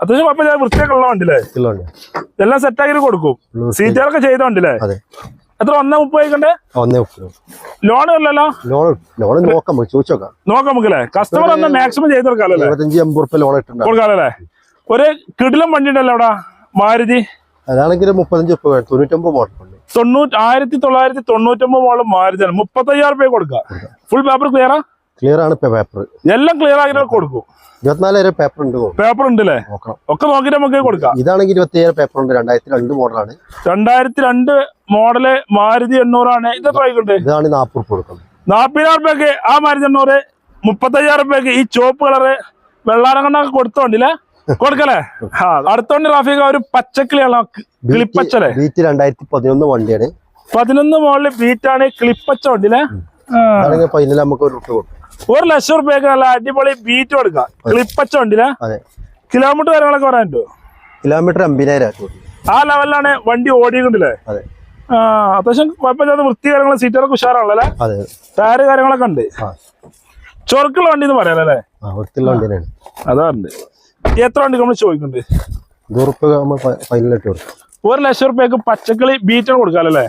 അത്യാവശ്യം കുഴപ്പമില്ല വൃത്തിയൊക്കെ ഉള്ള വണ്ടിയില്ലേ? എല്ലാം സെറ്റ് എല്ലാം സെറ്റാക്കി കൊടുക്കും. സീറ്റുകളൊക്കെ ചെയ്ത അതെ. എത്ര? ഒന്നേ മുപ്പത് കഴിക്കണ്ടേ ആ, ഒന്നേ മുപ്പത്. ലോൺ ഇല്ലല്ലോ? ലോൺ ലോൺ നോക്കാം നമുക്ക് ചോദിച്ചു നോക്കാം. നമുക്കല്ലേ? കസ്റ്റമർ ഒന്ന് മാക്സിമം ചെയ്ത് കൊടുക്കാമല്ലോ അല്ലേ? ഇരുപത്തഞ്ച് എൺപത് റുപ്യ ലോൺ ഇട്ടുണ്ടാവും കൊടുക്കാമല്ലേ ഒരു കിടിലം വണ്ടി ഉണ്ടല്ലോ അവിടെ മാരുതി. അതാണെങ്കിൽ മുപ്പത്തഞ്ച് റുപ്യ വേണം. തൊണ്ണൂറ്റൊമ്പത് മോഡൽ തൊണ്ണൂറ്റി ആയിരത്തി തൊള്ളായിരത്തി തൊണ്ണൂറ്റൊമ്പത് മോഡൽ മാരുതി മുപ്പത്തയ്യായിരം രൂപ കൊടുക്കുക. ഫുൾ പേപ്പർ ക്ലിയറാ ക്ലിയർ ആണ് ഇപ്പൊ പേപ്പർ എല്ലാം ക്ലിയർ ആക്കി കൊടുക്കും. ഇരുപത്തിനാലായിരം പേപ്പർ ഉണ്ട് പേപ്പർ ഉണ്ട് അല്ലേ ഒക്കെ നോക്കിട്ട് നമുക്ക് കൊടുക്കാം. ഇതാണെങ്കിൽ ഇരുപത്തി ഏഴ് പേപ്പർ ഉണ്ട്. രണ്ടായിരത്തി രണ്ട് മോഡലാണ് രണ്ടായിരത്തി രണ്ട് മോഡൽ മാരുതി എണ്ണൂറാണ്. ഇത് ആയിക്കോട്ടെ ഇതാണ് നാൽപ്പത് റുപ്യ കൊടുക്കുന്നത്. നാപ്പതിനായിരം രൂപയ്ക്ക് ആ മാരുതി എണ്ണൂറ് മുപ്പത്തയ്യായിരം രൂപയ്ക്ക് ഈ ചോപ്പ് കളറ് വെള്ളാരങ്ങണ്ണൊക്കെ കൊടുത്തോണ്ടില്ലേ കൊടുക്കല്ലേ? ആ അടുത്തോണ്ട് റാഫിക്ക് ഒരു പച്ചക്കിളിയാണ് കിളിപ്പച്ചല്ലേ ബീറ്റ് രണ്ടായിരത്തി പതിനൊന്ന് വണ്ടിയാണ്. പതിനൊന്ന് മോളിൽ ബീറ്റാണ് കിളിപ്പച്ച. അതാണെങ്കിൽ ഫൈനൽ നമുക്ക് ഒരു റുപ്യ കൊടുക്കും. ഒരു ലക്ഷം റുപ്യക്ക് നല്ല അടിപൊളി ബീറ്റ് കൊടുക്കാം. ക്ലിപ്പച്ച വണ്ടിനാ കിലോമീറ്റർ കാര്യങ്ങളൊക്കെ പറയാൻ പറ്റുമോ കിലോമീറ്റർ അമ്പതിനായിരം ആ ലെവലിലാണ് വണ്ടി ഓടിയിട്ടുണ്ടല്ലേ അത്യാവശ്യം കുഴപ്പമില്ലാത്ത വൃത്തി കാര്യങ്ങൾ സീറ്റൊക്കെ ഉഷാറാണല്ലേ അതെ ടയറ് കാര്യങ്ങളൊക്കെ ഉണ്ട്. ചൊറുക്കുള്ള വണ്ടി എന്ന് തന്നെയാണ് അതാറുണ്ട് എത്ര വണ്ടി നമ്മൾ ചോദിക്കുന്നുണ്ട്? ഒരു ലക്ഷം റുപ്യക്ക് പച്ചക്കളി ബീറ്റാണ് കൊടുക്കാമല്ലേ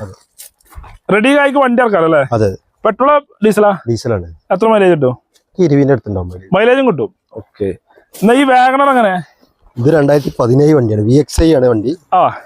റെഡി ആയിക്ക് വണ്ടി ഇറക്കാമല്ലേ പെട്രോളോ ഡീസലാ? ഡീസലാണ്. എത്ര മൈലേജ് കിട്ടും? ഇരുവിന്റെ അടുത്തുണ്ടാവും മൈലേജും കിട്ടും. ഓക്കെ. എന്നാ ഈ വാഗണർ അങ്ങനെ ഇത് രണ്ടായിരത്തി പതിനേഴ് വണ്ടിയാണ് വി എക്സ് ഐ ആണ് വണ്ടി. ആ.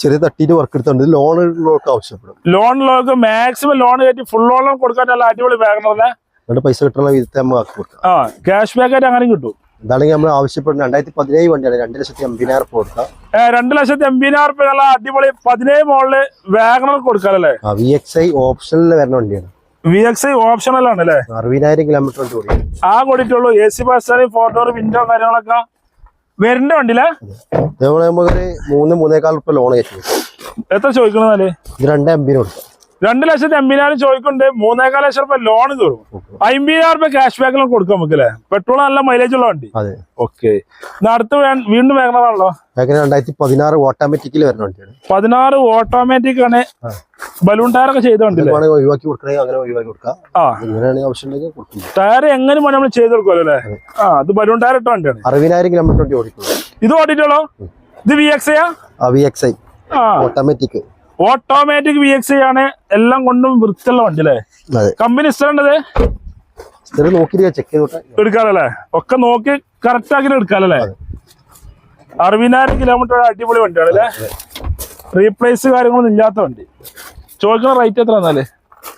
ചെറിയ തട്ടിയിട്ട് വർക്ക് എടുത്തുണ്ട് ലോൺ ലോക്ക് ആവശ്യപ്പെടും. ലോൺ ലോക്ക് മാക്സിമം ലോൺ കയറ്റി ഫുൾ ലോൺ കൊടുക്കാൻ നല്ല അടിപൊളി വാഗണറിനെ. പൈസ കിട്ടുന്ന വിധത്തെ നമ്മൾ ആ ക്യാഷ് ബാക്ക് ആയിട്ട് അങ്ങനെയും കിട്ടും. ഇതാണെങ്കിൽ നമ്മൾ ആവശ്യപ്പെടുന്ന രണ്ടായിരത്തി പതിനേഴ് വണ്ടിയാണ് രണ്ട് ലക്ഷത്തി അമ്പതിനായിരം കൊടുക്കാം രണ്ടു രണ്ട് ലക്ഷത്തി അമ്പതിനായിരം റുപ്യ നല്ല അടിപൊളി പതിനേഴ് മോളിൽ വാഗണർ കൊടുക്കാനല്ലേ? വി എക്സ് ഐ ഓപ്ഷനിൽ വരുന്ന വണ്ടിയാണ്. വി എക്സ് ഐ ഓപ്ഷണൽ ആണ് അല്ലേ? അറുപതിനായിരം കിലോമീറ്റർ വണ്ടി ആ കൂടിയിട്ടുള്ളൂ A C bus photo window കാര്യങ്ങളൊക്കെ. വരുന്ന വണ്ടിയിലെ? നമുക്കൊരു മൂന്ന് മൂന്നേക്കാൾ ഉറുപ്പിക ലോൺ കയറ്റി എത്ര ചോദിക്കണെന്നാൽ ഇത് രണ്ട് എംബിന് കൊടുക്കാം. രണ്ട് ലക്ഷത്തി അമ്പതിനായിരം ചോദിക്കുന്നുണ്ട്. മൂന്നേകാൽ ലക്ഷം രൂപ ലോൺ തരും അമ്പതിനായിരം റുപ്യ ക്യാഷ് ബാക്കിലും കൊടുക്കാം നമുക്ക് അല്ലേ? പെട്രോൾ നല്ല മൈലേജ് ഉള്ള വണ്ടി. ഓക്കെ അടുത്ത് വീണ്ടും വേഗനാണല്ലോ രണ്ടായിരത്തി പതിനാറ് ഓട്ടോമാറ്റിക്കിൽ വരുന്ന വണ്ടിയാണ്. പതിനാറ് ഓട്ടോമാറ്റിക് ആണ്. ബലൂൺ ടയർ ഒക്കെ ചെയ്ത വണ്ടി ഒഴിവാക്കി കൊടുക്കണമെങ്കിൽ അങ്ങനെ ഒഴിവാക്കി കൊടുക്കാം. ആ. ഇങ്ങനെയാണെങ്കിൽ ആവശ്യമുണ്ടെങ്കിൽ കൊടുക്കും ടയർ എങ്ങനെ വേണം നമ്മൾ ചെയ്ത് കൊടുക്കുമല്ലോ അല്ലേ? ആ അത് ബലൂൺ ടയർ ഇട്ട വണ്ടിയാണ്. അറുപതിനായിരം കിലോമീറ്റർ വണ്ടി ഇത് ഓടിട്ടുള്ളോ ഇത് വി എക്സ് ആ? V X I automatic automatic V X ആണ്. എല്ലാം കൊണ്ടും വൃത്തിയുള്ള വണ്ടി അല്ലേ കമ്പനി ഇഷ്ടത് എടുക്കാറല്ലേ ഒക്കെ നോക്കി കറക്റ്റ് ആക്കി എടുക്കാറല്ലേ അറുപതിനായിരം കിലോമീറ്റർ അടിപൊളി വണ്ടിയാണ് അല്ലേ? റീപ്ലേസ് കാര്യങ്ങളൊന്നും ഇല്ലാത്ത വണ്ടി. ചോദിക്കുന്ന റേറ്റ് എത്ര എന്നാൽ?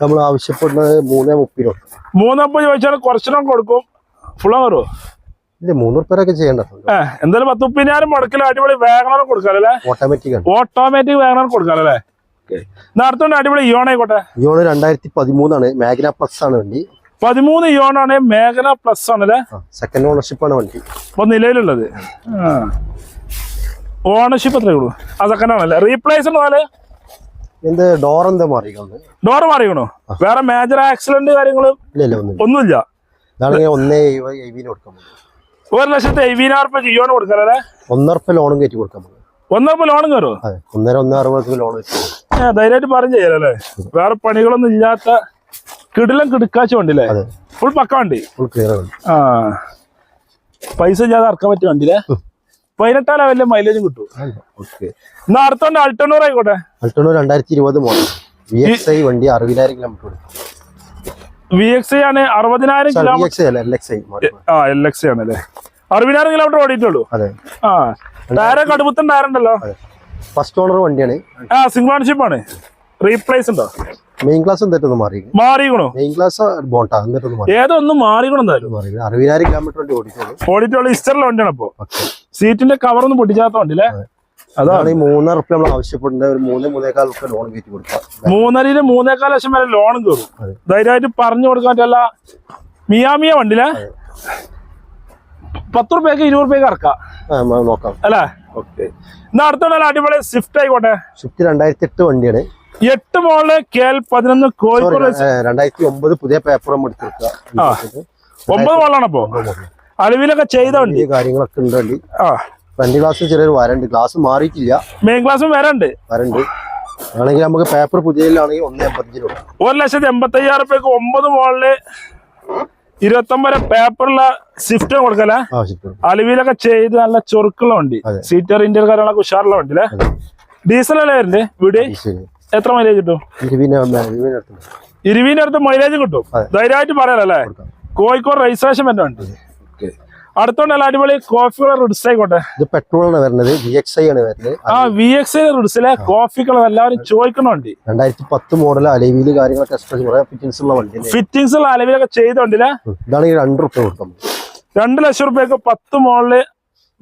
നമ്മൾ ആവശ്യപ്പെടുന്നത് മൂന്നേ മുപ്പത് കൊടുക്കാം മൂന്നപ്പം ചോദിച്ചാൽ കുറച്ചിനും കൊടുക്കും. ഫുള്ളാ കയറുമോ എന്തായാലും പത്ത് മുപ്പതിനായിരം മുടക്കിൽ അടിപൊളി വാഗണർ ഓട്ടോമാറ്റിക് വാഗണർ അടിപൊളി ഇയോൺ ആയിക്കോട്ടെ. ഇയോണ് രണ്ടായിരത്തി പതിമൂന്നാണ് മാഗ്ന പ്ലസ് ആണ് വണ്ടി. പതിമൂന്ന് ഇയോൺ ആണ് മേഘന പ്ലസ് ആണല്ലേ സെക്കൻഡ് ഓണർഷിപ്പ് ആണ് വണ്ടി. ഇപ്പൊ നിലവിലുള്ളത്. ഓണർഷിപ്പ് എത്രയേ ഉള്ളൂ. അതൊക്കെ ആണല്ലേ? റീപ്ലേസ് ഉണ്ടോ എന്ത് ഡോർ എന്താ ഡോർ മാറിയണോ വേറെ മേജർ ആക്സിഡന്റ് കാര്യങ്ങളും? ഇല്ല ഇല്ല ഒന്നുമില്ല. ഒന്നേ കൊടുക്കാൻ ഒരു ലക്ഷത്തി എഴുപതിനായിരം റുപ്യ ജിയോന് കൊടുക്കാറല്ലേ ഒന്നര ലോണും കയറ്റി കൊടുക്കാൻ പറ്റും ഒന്നപ്പോ ലോണും കയറുമോ ഒന്നര ഒന്നര ലോൺ കൊടുക്കും. ധൈര്യമായിട്ട് പറഞ്ഞു ചെയ്യാലേ വേറെ പണികളൊന്നും ഇല്ലാത്ത കിടിലം കിടുക്കാച്ച വണ്ടില്ലേ? ഫുൾ പക്ക വണ്ടി? ഫുൾ ക്ലിയർ ആ. പൈസ ഇല്ലാതെ ഇറക്കാൻ പറ്റിയ വണ്ടിയില്ലേ പതിനെട്ടാം ലെവലിലെ മൈലേജും കിട്ടും എന്നാ അടുത്തോണ്ട് അൾട്ടണൂർ ആയിക്കോട്ടെ. അൾട്ടണൂർ രണ്ടായിരത്തി ഇരുപത് മോഡൽ വി എക്സ് ഐ വണ്ടി അറുപതിനായിരം കിലോമീറ്റർ കൊടുക്കും വി എക്സ് ആണ് അറുപതിനായിരം കിലോമീറ്റർ അല്ല ആണ് അല്ലേ അറുപതിനായിരം കിലോമീറ്റർ ഓടിയിട്ടുള്ളൂ. ആ ടയറ് ടയറുണ്ടല്ലോ ഫസ്റ്റ് ഓണർ വണ്ടിയാണ്. ആ സിംഗ്ലാൻഷിപ്പ് ആണ്. റീപ്ലേസ് ഉണ്ടോ? മെയിൻ ക്ലാസ് എന്തിട്ടൊന്നും മാറി മാറിക്കണോ? മെയിൻ ക്ലാസ് ബോണ്ട മാറി ഏതൊന്നും മാറിക്കണോ എന്തായാലും? അറുപതിനായിരം കിലോമീറ്റർ വണ്ടി ഓടിക്കുള്ളൂ ഓടിയിട്ടുള്ള ഇസ്റ്ററിലെ വണ്ടിയാണ് അപ്പോ സീറ്റിന്റെ സീറ്റിന്റെ കവറൊന്നും പൊട്ടിച്ചാത്ത വണ്ടിയില്ലേ അതാ. അതാണ്. ഈ മൂന്നര റുപ്യ നമ്മൾ ആവശ്യപ്പെടുന്ന ഒരു മൂന്ന് മൂന്നേക്കാൽ റുപ്യ ലോൺ കയറ്റി കൊടുക്കാം മൂന്നരയിൽ മൂന്നേക്കാൽ ലക്ഷം വരെ ലോണും കയറും. ധൈര്യമായിട്ട് പറഞ്ഞു കൊടുക്കാൻ പറ്റില്ല. മിയാമിയ വണ്ടിയിലെ പത്ത് റുപ്യക്ക് ഇരുപത് റുപ്യക്ക് ഇറക്കാം. നോക്കാം. അല്ലേ? ഓക്കെ. എന്നാ അടുത്തുള്ള അടിപൊളി സ്വിഫ്റ്റ് ആയിക്കോട്ടെ. സ്വിഫ്റ്റ് രണ്ടായിരത്തി എട്ട് വണ്ടിയാണ്. എട്ട് മോളിൽ കെ എൽ പതിനൊന്ന് കോഴിക്കോട് രണ്ടായിരത്തി ഒമ്പത് പുതിയ പേപ്പർ. ഒമ്പത് മോളാണ് അപ്പോ അലവിലൊക്കെ ചെയ്ത വണ്ടി. കാര്യങ്ങളൊക്കെ ഉണ്ട് വണ്ടി. ആ. ഫ്രണ്ട് ഗ്ലാസ് ചെറിയൊരു വരണ്ട്. ഗ്ലാസ് മാറിയിട്ടില്ല. മെയിൻ ഗ്ലാസും വരണ്ട്. വരണ്ട്. ആണെങ്കിൽ നമുക്ക് പേപ്പർ പുതിയതിലാണെങ്കിൽ ഒന്ന് എൺപത്തഞ്ചിന് കൊടുക്കാം. ഒരു ലക്ഷത്തി എൺപത്തി അയ്യായിരം റുപ്യക്ക് ഒമ്പത് മോളിൽ ഇരുപത്തൊമ്പത് പേപ്പറുള്ള സ്വിഫ്റ്റ് കൊടുക്കല്ലേ അലുവിലൊക്കെ ചെയ്ത് നല്ല ചൊറുക്കുള്ള വണ്ടി. സീറ്റർ ഇന്ത്യൻ കാര്യങ്ങളൊക്കെ ഉഷാറുള്ള വണ്ടി അല്ലേ. ഡീസൽ അല്ലേ വരുന്നത്? വീട്? എത്ര മൈലേജ് കിട്ടും? അടുത്ത്. മൈലേജ് കിട്ടും. ധൈര്യമായിട്ട് പറയാലല്ലേ കോഴിക്കോട് രജിസ്ട്രേഷൻ വരുന്ന വണ്ടി. അടുത്തോണ്ട് നല്ല അടിപൊളി കോഫി കളർ റിഡ്സ് ആയിക്കോട്ടെ. ഇത് പെട്രോളാണ് വരുന്നത് വി എക്സ് ഐ ആണ് വരുന്നത്. ആ വി എക്സ് റിഡ്സിലെ കോഫി കളർ എല്ലാവരും ചോദിക്കുന്ന വണ്ടി രണ്ടായിരത്തി പത്ത് മോഡൽ അലവിയിൽ കാര്യങ്ങളൊക്കെ ഫിറ്റിംഗ്സ് ഉള്ള വണ്ടി ഫിറ്റിംഗ്സ് ഉള്ള അലവിലൊക്കെ ചെയ്തോണ്ടില്ലേ? ഇതാണ് ഈ രണ്ട് റുപ്യ കൊടുത്തത്. രണ്ട് ലക്ഷം റുപ്യക്ക് പത്ത് മോഡൽ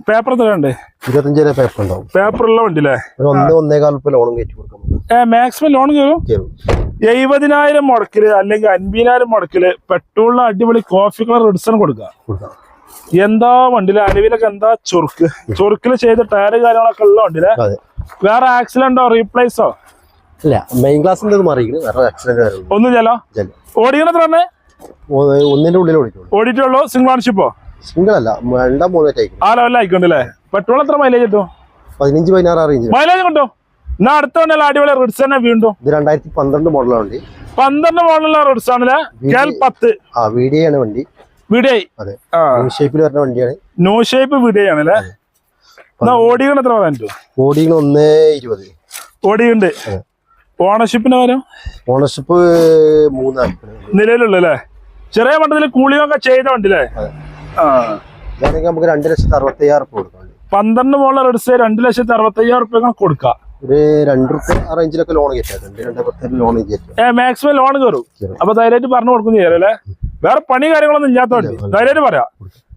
പേപ്പർ തരണ്ടേ ഇരുപത്തഞ്ച് വരെ പേപ്പർ ഉണ്ടാവും. പേപ്പർ ഉള്ള വണ്ടിയില്ലേ? അല്ലേ ഒന്ന് ഒന്നേകാൽ റുപ്യ ലോണും കയറ്റി കൊടുക്കാം. മാക്സിമം ലോൺ കയറും? കയറും. എഴുപതിനായിരം മുടക്കിൽ അല്ലെങ്കിൽ അൻപതിനായിരം മുടക്കിൽ പെട്രോളിന് അടിപൊളി കോഫി കളർ റിഡ്സൺ കൊടുക്കുക. കൊടുക്കാം. എന്താ വണ്ടിയിലെ? അലവിലൊക്കെ എന്താ ചൊറുക്ക്? ചുർക്കിൽ ചെയ്ത ടയർ കാര്യങ്ങളൊക്കെ ഉള്ള വണ്ടിയിലെ വേറെ ആക്സിഡന്റോ റീപ്ലേസോ ഇല്ല മെയിൻ ക്ലാസ്സിന്റെ വേറെ ആക്സിഡന്റ് ഒന്നും ചെല്ലോ ഓടിക്കണത്ര തന്നെ? ഒന്നിന്റെ ഉള്ളിൽ ഓടിക്കുള്ളൂ ഓടിയിട്ടുള്ളൂ? സിംഗിൾ ഓൺഷിപ്പോ സിംഗിൾ അല്ല രണ്ടാം അയക്കും ആ ലെവലിൽ ആയിക്കോണ്ടല്ലേ പെട്രോൾ എത്ര മൈലേജ് കിട്ടും? പതിനഞ്ച് പതിനാറ് മൈലേജ് കിട്ടും? എന്നാ അടുത്ത വണ്ടല്ല അടിപൊളി റിഡ്സ് തന്നെ വീണ്ടും. ഇത് രണ്ടായിരത്തി പന്ത്രണ്ട് മോഡലാണ് വണ്ടി. പന്ത്രണ്ട് മോഡലുള്ള റിഡ്സ് ആണല്ലേ? പത്ത്. ആ വീഡിയോ ആണ് വണ്ടി. ഷേപ്പിൽ വരുന്ന വണ്ടിയാണ്. നോ ഷേപ്പ് വിടേ ആണല്ലേ എന്നാ ഓടിക്കണ എത്ര പറയാൻ പറ്റും ബോഡിയിൽ ഒന്ന് ഇരുപത്. ഓടിയുണ്ട്. ഓണർഷിപ്പിന് വരും ഓണർഷിപ്പ് നിലവിലുള്ളല്ലേ ചെറിയ മട്ടത്തിൽ കൂളിയൊക്കെ ചെയ്ത വണ്ടില്ലേ. ആ. ഇതാണെങ്കിൽ നമുക്ക് രണ്ട് ലക്ഷത്തി അറുപത്തി അയ്യായിരം റുപ്യ കൊടുക്കാം. പന്ത്രണ്ട് മോളിലെ റിഡ്സ് രണ്ട് ലക്ഷത്തി അറുപത്തി അയ്യായിരം റുപ്യ കൊടുക്കാം. ഒരു രണ്ട് റുപ്യ ആ റേഞ്ചിലൊക്കെ ലോൺ രണ്ട് രണ്ട് ലോൺ മാക്സിമം ലോൺ കയറും. അപ്പൊ ധൈര്യമായിട്ട് പറഞ്ഞു കൊടുക്കും ചെയ്യാം അല്ലേ? വേറെ പണി കാര്യങ്ങളൊന്നും ഇല്ലാത്തോണ്ട് ധൈര്യം പറയാം.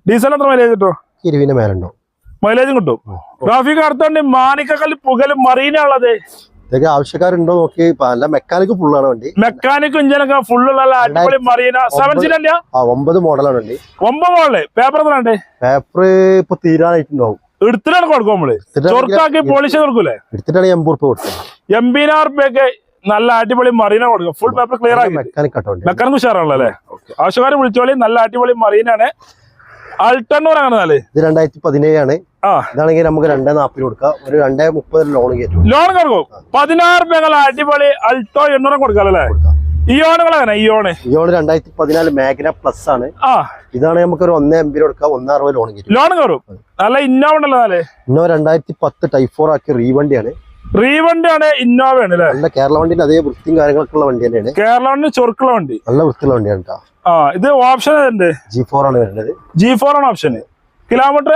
ഡീസൽ എത്ര മൈലേജ് കിട്ടും? മേലുണ്ടോ? മൈലേജും കിട്ടും. ട്രാഫിക് അടുത്തോണ്ട് മാണിക്കക്കല്ല് പുകലും മറീന ഉള്ളത് ഇതൊക്കെ ആവശ്യക്കാരുണ്ടോ നോക്കി. നല്ല മെക്കാനിക് ഫുള്ളാണ് വണ്ടി. മെക്കാനിക്കും ഇഞ്ചിനൊക്കെ ഫുള്ളുള്ള അടിപൊളി മറീന സെവൻ സീറ്റല്ല ആ ഒമ്പത് മോഡലാണ് വണ്ടി. ഒമ്പത് മോഡൽ പേപ്പർ എത്രണ്ട് പേപ്പർ ഇപ്പൊ തീരാനായിട്ടുണ്ടാവും. എടുത്തിട്ടാണ് കൊടുക്കും നമ്മൾ? ചൊറുക്കാക്കി പോളിഷ് കൊടുക്കൂലേ? എടുത്തിട്ടാണ് എൺപത് റുപ്യ കൊടുത്തത് എൺപതിനായിരം റുപ്യൊക്കെ നല്ല അടിപൊളി മറീന കൊടുക്കും. ഫുൾ പേപ്പർ ക്ലിയർ ആക്കി. മെക്കാനിക് ഉഷാറാണല്ലോ? അല്ലേ ആവശ്യക്കാർ വിളിച്ചോളി. നല്ല അടിപൊളി മറീനാണ് അൾട്ടണ്ണൂർ അങ്ങനെ ഇത് രണ്ടായിരത്തി പതിനേഴാണ്. ആണ് ഇതാണെങ്കിൽ നമുക്ക് രണ്ടേ നാപ്പിന് കൊടുക്കാം. ഒരു രണ്ടേ മുപ്പത് ലോൺ കയറ്റും. ലോൺ കൊടുക്കും. പതിനാറ് രൂപ അടിപൊളി അൾട്ടോ എണ്ണൂറ് കൊടുക്കാം അല്ലേ? അങ്ങനെ ഇയോണ് ഇതോട് രണ്ടായിരത്തി പതിനാല് മേഖല പ്ലസ് ആണ്. ഇതാണ് നമുക്ക് ഒരു ഒന്നേ ബി കൊടുക്കാം. ഒന്നേ അറുപത് ലോൺ ലോൺ കയറും നല്ല ഇന്നോവ ഉണ്ടല്ലോ നാല് ഇന്നോ രണ്ടായിരത്തി പത്ത് ടൈഫോർ ആക്കി ആക്കിയ റീവണ്ടിയാണ് ഇന്നോവ ആണ് അല്ലേ? നല്ല കേരള വണ്ടിന്റെ അതേ വൃത്തിയും കാര്യങ്ങളൊക്കെ ഉള്ള വണ്ടി തന്നെയാണ്. കേരള വണ്ടി ചൊറുക്കുള്ള വണ്ടി. നല്ല വൃത്തിയുള്ള വണ്ടിയാണ് കേട്ടോ ആ ഇത് ഓപ്ഷൻ ഉണ്ട് ജി ഫോർ ആണ് വരുന്നത്. ജി ഫോർ ആണ് ഓപ്ഷൻ കിലോമീറ്റർ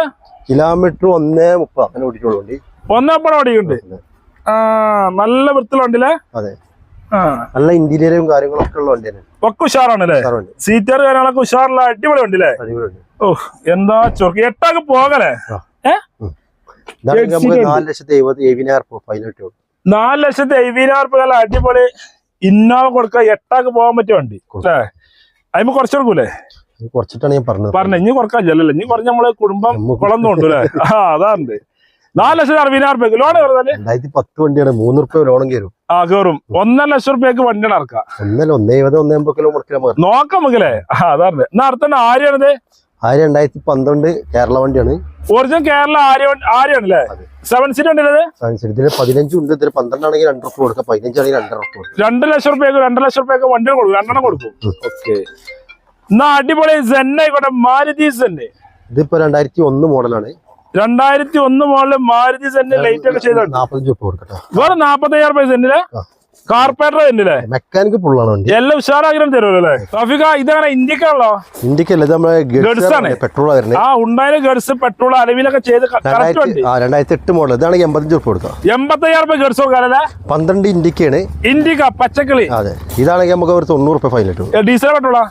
കിലോമീറ്റർ ഒന്നേ മുപ്പത് അങ്ങനെ ഓടിക്കുള്ളൂ വണ്ടി. മുപ്പത് ഓടിയുണ്ട് ആ നല്ല വൃത്തിയുള്ള വണ്ടിയില്ലേ? അതെ. നല്ല ഇന്റീരിയറും കാര്യങ്ങളൊക്കെ ഉള്ള വണ്ടി തന്നെ ഒക്കെ ഉഷാറാണ് അല്ലേ സീറ്റർ കാര്യങ്ങളൊക്കെ ഉഷാറുള്ള അടിപൊളി വണ്ടി. അല്ലേ ഓ എന്താ ചൊറുക്ക്. എട്ടാക്ക് പോകലേ ആ. നാല് ലക്ഷത്തി എഴുപത് എഴുപതിനായിരം കൊടുക്കും. നാല് ലക്ഷത്തി എഴുപതിനായിരം രൂപ നല്ല അടിപൊളി ഇന്നോവ കൊടുക്ക എട്ടാക്ക് പോകാൻ പറ്റിയ വണ്ടി. അതിന് കുറച്ച് കൊടുക്കൂലേ? കുറച്ചിട്ടാണ് ഞാൻ പറഞ്ഞത്. പറഞ്ഞ ഇനി കുറയ്ക്കാൻ ചെല്ലല്ലോ ഇനി കുറഞ്ഞ നമ്മൾ കുടുംബം കുളന്നുണ്ട് അല്ലേ? ആ അതാണ്ട് നാല് ലക്ഷത്തി അറുപതിനായിരം റുപ്യക്ക് ലോൺ രണ്ടായിരത്തി പത്ത് വണ്ടിയാണ്. മൂന്ന് റുപ്യ ലോണും കയറും ആ കയറും ഒന്നര ലക്ഷം റുപ്യക്ക് വണ്ടിയാണ് ഇറക്കാം ഒന്നല്ല ഒന്നേ ഒന്നേ കിലോ നോക്കാം നമുക്കല്ലേ ആ അതാണ് എന്നാ അടുത്ത ആര്യാണിത് ആയിരം രണ്ടായിരത്തി പന്ത്രണ്ട് കേരള വണ്ടിയാണ്. ഒറിജിനൽ കേരള ആര്യ ആര്യാണ് അല്ലേ? അതെ. സെവൻ സീറ്റ് ഉണ്ടല്ലേ സയൻസ് ഇതിന് പതിനഞ്ചും ഉണ്ട് ഇതിന് പന്ത്രണ്ടാണെങ്കിൽ രണ്ട് റുപ്യ കൊടുക്കാം. പതിനഞ്ചാണെങ്കിൽ രണ്ടര റുപ്യ കൊടുക്കാം. രണ്ട് ലക്ഷം റുപ്യക്ക് രണ്ടര ലക്ഷം റുപ്യക്ക് വണ്ടി കൊടുക്കും. രണ്ടെണ്ണം കൊടുക്കും. ഓക്കെ എന്നാ അടിപൊളി സെൻ ആയിക്കോട്ടെ മാരുതി സെന്ന് ഇതിപ്പോ രണ്ടായിരത്തി ഒന്ന് മോഡലാണ്. രണ്ടായിരത്തി ഒന്ന് മോളിൽ മാരുതി സെന്റ് ലൈറ്റ് ഒക്കെ ചെയ്തോണ്ട് നാപ്പത്തഞ്ച് റുപ്യ കൊടുക്കട്ടെ. വേറെ നാപ്പത്തയ്യായിരം രൂപ സെന്റിൽ. കാർപ്പറേറ്റർ തന്നെ മെക്കാനിക് പുള്ളാണ് വണ്ടി. എല്ലാം ഉഷാറാഗ്രഹം തരുമല്ലോ ട്രാഫിക്ക ഇതങ്ങനെ ഇന്ത്യക്കാണല്ലോ? ഇന്ത്യക്കല്ല ഇത് നമ്മളെ Guts ആണ്. പെട്രോൾ വരുന്നത്. ആ ഉണ്ടായ ഗഡ്സ് പെട്രോൾ അലവിലൊക്കെ ചെയ്ത് രണ്ടായിരത്തി എട്ട് മോഡൽ ഇതാണ് എൺപത്തഞ്ച് റുപ്യ കൊടുക്കാം എൺപത്തയ്യായിരം രൂപ ഗഡ്സ് കൊടുക്കാനല്ലേ പന്ത്രണ്ട് ഇന്ത്യക്കാണ്. ഇന്ത്യക്ക പച്ചക്കിളി. അതെ. ഇതാണെങ്കിൽ നമുക്ക് ഒരു തൊണ്ണൂറ് റുപ്യ ഫൈൻ കിട്ടും. ഡീസൽ പെട്രോളാ?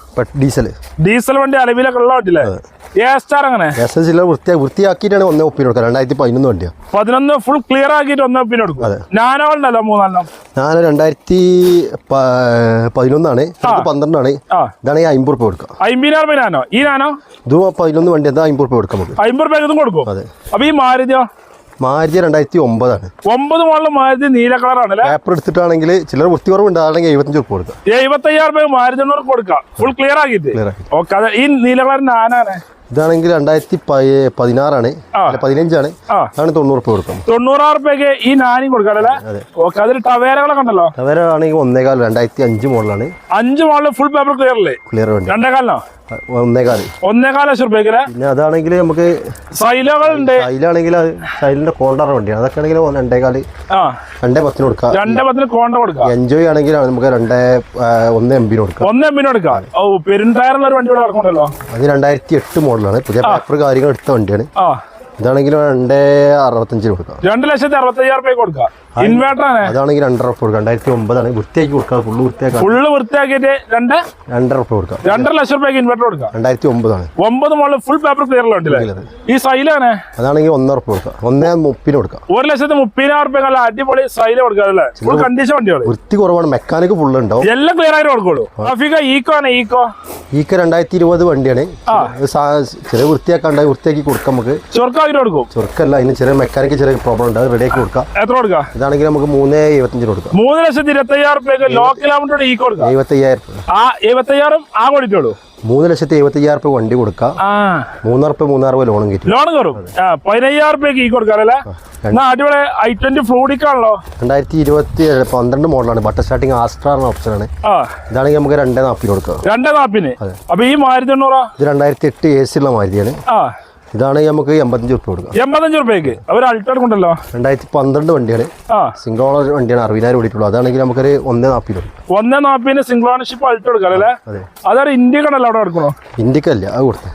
ഡീസൽ. ഡീസൽ വണ്ടി അലവിലൊക്കെ ഉള്ള വണ്ടിയില്ലേ? വൃത്തിയാക്കിട്ടാണ് വൃത്തിയാക്കിയിട്ടാണ് ഒന്നേ ഒപ്പിന് കൊടുക്കുക. രണ്ടായിരത്തി പതിനൊന്ന് വണ്ടിയാണ് പതിനൊന്ന് ഫുൾ ക്ലിയർ ആക്കിയിട്ട് ഒന്നേ ഒപ്പിന് കൊടുക്കും. അതെ. നാനോ ഉണ്ടല്ലോ മൂന്നാലെണ്ണം? ഞാൻ രണ്ടായിരത്തി പ- പതിനൊന്നാണ് പന്ത്രണ്ടാണ്. ഇതാണ് ഇതാണെങ്കിൽ അമ്പത് റുപ്യ കൊടുക്കാം അമ്പതിനായിരം നാനോ ഈ നാനോ? ഇത് പതിനൊന്ന് വണ്ടി എന്താ അമ്പത് റുപ്യ കൊടുക്കാം നമുക്ക്. അമ്പത് റുപ്യ ഇതും കൊടുക്കും? അതെ. അപ്പൊ ഈ മാരുതിയോ മാരുതി രണ്ടായിരത്തി ഒമ്പതാണ്. ഒമ്പത് മോളിൽ മാരുതി നീല കളറാണ് പേപ്പർ എടുത്തിട്ടാണെങ്കിൽ ചിലർ വൃത്തി കുറവുണ്ട് അതാണെങ്കിൽ എഴുപത്തഞ്ച് റുപ്യ കൊടുക്കാം എഴുപത്തയ്യായിരം രൂപ മാരുതി കൊടുക്കാം. ഫുൾ ക്ലിയർ ആക്കിയിട്ട്? ഓക്കെ ഈ നീല കളർ ആനാണ് ഇതാണെങ്കിൽ രണ്ടായിരത്തി പതിനാറാണ്. പതിനഞ്ചാണ്. അതാണ് തൊണ്ണൂറ് രൂപ കൊടുക്കും തൊണ്ണൂറായിരം രൂപയ്ക്ക് ഈ നാനും കൊടുക്കാനല്ലേ ഓക്കെ അതിൽ ടവേരകളൊക്കെ ഉണ്ടല്ലോ? ടവേര ആണെങ്കിൽ ഒന്നേകാൽ രണ്ടായിരത്തി അഞ്ച് മോഡലാണ്. അഞ്ച് മോഡൽ ഫുൾ പേപ്പർ ക്ലിയർ അല്ലേ? ക്ലിയർ വേണ്ടി. രണ്ടേകാലിനോ? ലക്ഷം രൂപയ്ക്ക് അല്ലേ? പിന്നെ അതാണെങ്കിൽ നമുക്ക് ഉണ്ട് അത് സൈലിന്റെ കോണ്ടർ വണ്ടിയാണ്. അതൊക്കെ ആണെങ്കിൽ രണ്ടേകാൽ ആ. രണ്ടേ പത്തിന് കൊടുക്കാം രണ്ടേ പത്തിന് കോണ്ടർ കൊടുക്കാം എൻജോയ് ആണെങ്കിൽ നമുക്ക് രണ്ടേ ഒന്ന് എം ബിന് കൊടുക്കാം ഒന്ന് എമ്മിന് കൊടുക്കാം ഓ പെരുന്തയറുള്ള ഒരു വണ്ടി ഇവിടെ നടക്കണ്ടല്ലോ അത് രണ്ടായിരത്തി എട്ട് മോഡലാണ്. പുതിയ പേപ്പർ കാര്യങ്ങൾ എടുത്ത വണ്ടിയാണ്. ആ. ഇതാണെങ്കിൽ രണ്ടേ അറുപത്തഞ്ചിന് കൊടുക്കാം രണ്ട് ലക്ഷത്തി അറുപത്തയ്യായിരം രൂപ കൊടുക്കാം അതാണെങ്കിൽ രണ്ടര ഉറപ്പ് കൊടുക്കാം. രണ്ടായിരത്തി ഒമ്പതാണ്. വൃത്തിയാക്കി കൊടുക്കാം. ഫുള്ള് വൃത്തിയാക്കാം. ഫുള്ള് വൃത്തിയാക്കിയിട്ട് രണ്ട്? രണ്ടര ഉറപ്പ് കൊടുക്കാം. രണ്ടര ലക്ഷം രൂപയ്ക്ക് ഇൻവെർട്ടർ കൊടുക്കാം. രണ്ടായിരത്തി ഒമ്പതാണ്. ഒമ്പത് മോളിൽ ഫുൾ പേപ്പർ ക്ലിയർ ഉണ്ടല്ലേ ഈ സൈലാണ് അതാണെങ്കിൽ ഒന്നര ഉറപ്പ് കൊടുക്കാം. ഒന്നേ മുപ്പിന് കൊടുക്കാം. ഒരു ലക്ഷത്തി മുപ്പതിനായിരം നല്ല അടിപൊളി സൈല കൊടുക്കാം ഫുൾ കണ്ടീഷൻ വണ്ടികൾ വൃത്തി കുറവാണ്. മെക്കാനിക് ഫുള്ള് ഉണ്ടാവും. എല്ലാം ക്ലിയർ ആയിട്ട് കൊടുക്കുള്ളൂ. ഈക്കോ ആണ് ഈക്കോ? ഈക്കോ രണ്ടായിരത്തി ഇരുപത് വണ്ടിയാണ്. ചെറിയ വൃത്തിയാക്കാണ്ട് വൃത്തിയാക്കി കൊടുക്കാം നമുക്ക്. ചൊറുക്കാക്കിട്ട് കൊടുക്കും. ചുരുക്കല്ല അതിന് ചെറിയ മെക്കാനിക്ക് ചെറിയ പ്രോബ്ലം ഉണ്ട്. അത് റെഡിയാക്കി കൊടുക്കാം. എത്ര കൊടുക്കാം? ഇതാണെങ്കിൽ നമുക്ക് മൂന്നേ എഴുപത്തഞ്ചിന് കൊടുക്കാം. മൂന്ന് ലക്ഷത്തി ഇരുപത്തി അയ്യായിരം രൂപയ്ക്ക് ലോ കിലോമീറ്റർ ഈ കൊടുക്കാം. എഴുപത്തി അയ്യായിരം ആ എഴുപത്തി അയ്യായിരം ആ കൊടുക്കുള്ളൂ മൂന്ന് ലക്ഷത്തി എഴുപത്തി അയ്യായിരം രൂപ വണ്ടി കൊടുക്കാം. ആ. മൂന്നായിരം രൂപ മൂന്നായിരം രൂപ ലോണും കിട്ടും. ലോൺ കയറും. പതിനയ്യായിരം രൂപയ്ക്ക് ഈ കൊടുക്കാം അല്ലേ? എന്നാ അടിപൊളി ഐ ട്വന്റി ഫ്ലൂഡിക്കാണല്ലോ. രണ്ടായിരത്തി ഇരുപത്തി പന്ത്രണ്ട് മോഡലാണ്. ബട്ടർ സ്റ്റാർട്ടിങ് ഓപ്ഷൻ ഓപ്ഷനാണ് ആ. ഇതാണെങ്കിൽ നമുക്ക് രണ്ടേ നാപ്പിന് കൊടുക്കാം. രണ്ടേ നാപ്പിന്. അപ്പൊ ഈ മാരുതി എണ്ണൂറാ ഇത് രണ്ടായിരത്തി എട്ട് എ സി ഉള്ള മാരുതിയാണ്. ഇതാണെങ്കിൽ നമുക്ക് എൺപത്തഞ്ച് റുപ്യ കൊടുക്കാം. എൺപത്തഞ്ച് റുപ്യക്ക് അവർ അൾട്ടോ ഉണ്ടല്ലോ രണ്ടായിരത്തി പന്ത്രണ്ട് വണ്ടിയാണ് സിംഗിൾ ഓണർ വണ്ടിയാണ് അറുപതിനായിരം ഓടിയിട്ടുള്ളൂ. അതാണെങ്കിൽ നമുക്കൊരു ഒന്നേ നാൽപ്പതിന് കൊടുക്കാം. ഒന്നേ നാപ്പിന് സിംഗ്ലോണർഷിപ്പ് അൾട്ടോ എടുക്കാം അല്ലേ? അതെ. അതൊരു ഇന്ത്യ കണ്ടല്ലോ അവിടെ എടുക്കണോ? ഇന്ത്യക്കല്ല അത് കൊടുത്തത്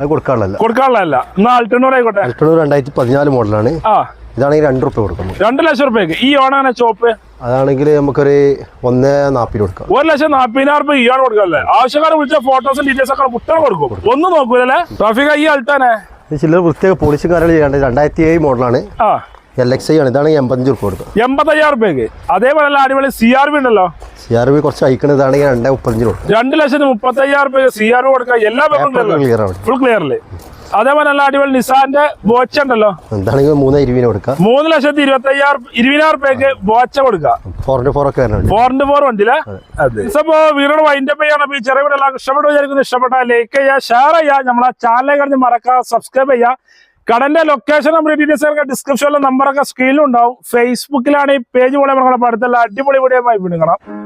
അത് കൊടുക്കാനുള്ളതല്ല. കൊടുക്കാനുള്ളതല്ല. എന്നാൽ അൾട്ടണൂർ ആയിക്കോട്ടെ. അൾട്ടണൂർ രണ്ടായിരത്തി പതിനാല് മോഡലാണ് ഇതാണെങ്കിൽ രണ്ട് റുപ്യ കൊടുക്കുന്നത് രണ്ട് ലക്ഷം റുപ്യക്ക് ഈ ഓണാണ് ചോപ്പ് അതാണെങ്കിൽ നമുക്കൊരു ഒന്ന് നാപ്പിന് കൊടുക്കാം. ഒരു ലക്ഷം നാപ്പതിനായിരം റുപ്യ ഇയാണ് കൊടുക്കല്ലേ? ആവശ്യക്കാരെ വിളിച്ച ഫോട്ടോസും ഡീറ്റെയിൽസ് ഒക്കെ കുട്ടികൾ കൊടുക്കും. ഒന്നും നോക്കൂലേ ട്രാഫിക് ഈ അൾട്ടാനെ ചില ചില്ലർ വൃത്തിയൊക്കെ പോളിഷും കാര്യങ്ങൾ ചെയ്യാണ്ട് രണ്ടായിരത്തി ഏഴ് മോഡലാണ്. ആ. എൽ എക്സ് ഐ ആണ്. ഇതാണ് എൺപത്തഞ്ച് റുപ്യ കൊടുക്കുക എൺപത്തയ്യായിരം റുപ്യക്ക്. അതേപോലെ അടിപൊളി സി ആർ ബി ഉണ്ടല്ലോ? സി ആർ ബി കുറച്ച് അയക്കണതാണെങ്കിൽ രണ്ടേ മുപ്പത്തഞ്ചിന് കൊടുക്കുക രണ്ട് ലക്ഷത്തി മുപ്പത്തയ്യായിരം റുപ്യ സി ആർ ബി കൊടുക്കുക എല്ലാ ക്ലിയർ ആണ്. ഫുൾ ക്ലിയറിൽ അതേപോലെ നല്ല അടിപൊളി നിസാന്റെ ബോച്ച ഉണ്ടല്ലോ. എന്താണെങ്കിൽ മൂന്ന് ഇരുപതിന് കൊടുക്കാം. മൂന്ന് ലക്ഷത്തി ഇരുപത്തി അയ്യായിരം ഇരുപതിനായിരം റുപ്യക്ക് ബോച്ച കൊടുക്കുക. ഫോർ ഫോർ ഒക്കെ ഫോർ ഇന്റു ഫോർ വണ്ടിയിലെ? അതെ. ഇപ്പൊ വീടിനോട് വൈൻഡപ്പ് ചെയ്യണം ഈ ചെറിയ വീടെല്ലാം ഇഷ്ടപ്പെട്ടു വിചാരിക്കുന്നു. ഇഷ്ടപ്പെട്ട ലൈക്ക് ചെയ്യുക ഷെയർ ചെയ്യുക. നമ്മളെ ചാനലെ കഴിഞ്ഞ് മറക്കുക സബ്സ്ക്രൈബ് ചെയ്യുക. കടന്റെ ലൊക്കേഷൻ നമ്മുടെ ഡീറ്റെയിൽസ് ഒക്കെ ഡിസ്ക്രിപ്ഷനിലെ നമ്പറൊക്കെ സ്ക്രീനിലുണ്ടാവും ഫേസ്ബുക്കിലാണ് ഈ പേജ് പോലെ നമ്മളെ അടുത്തുള്ള അടിപൊളി വീഡിയോ ആയി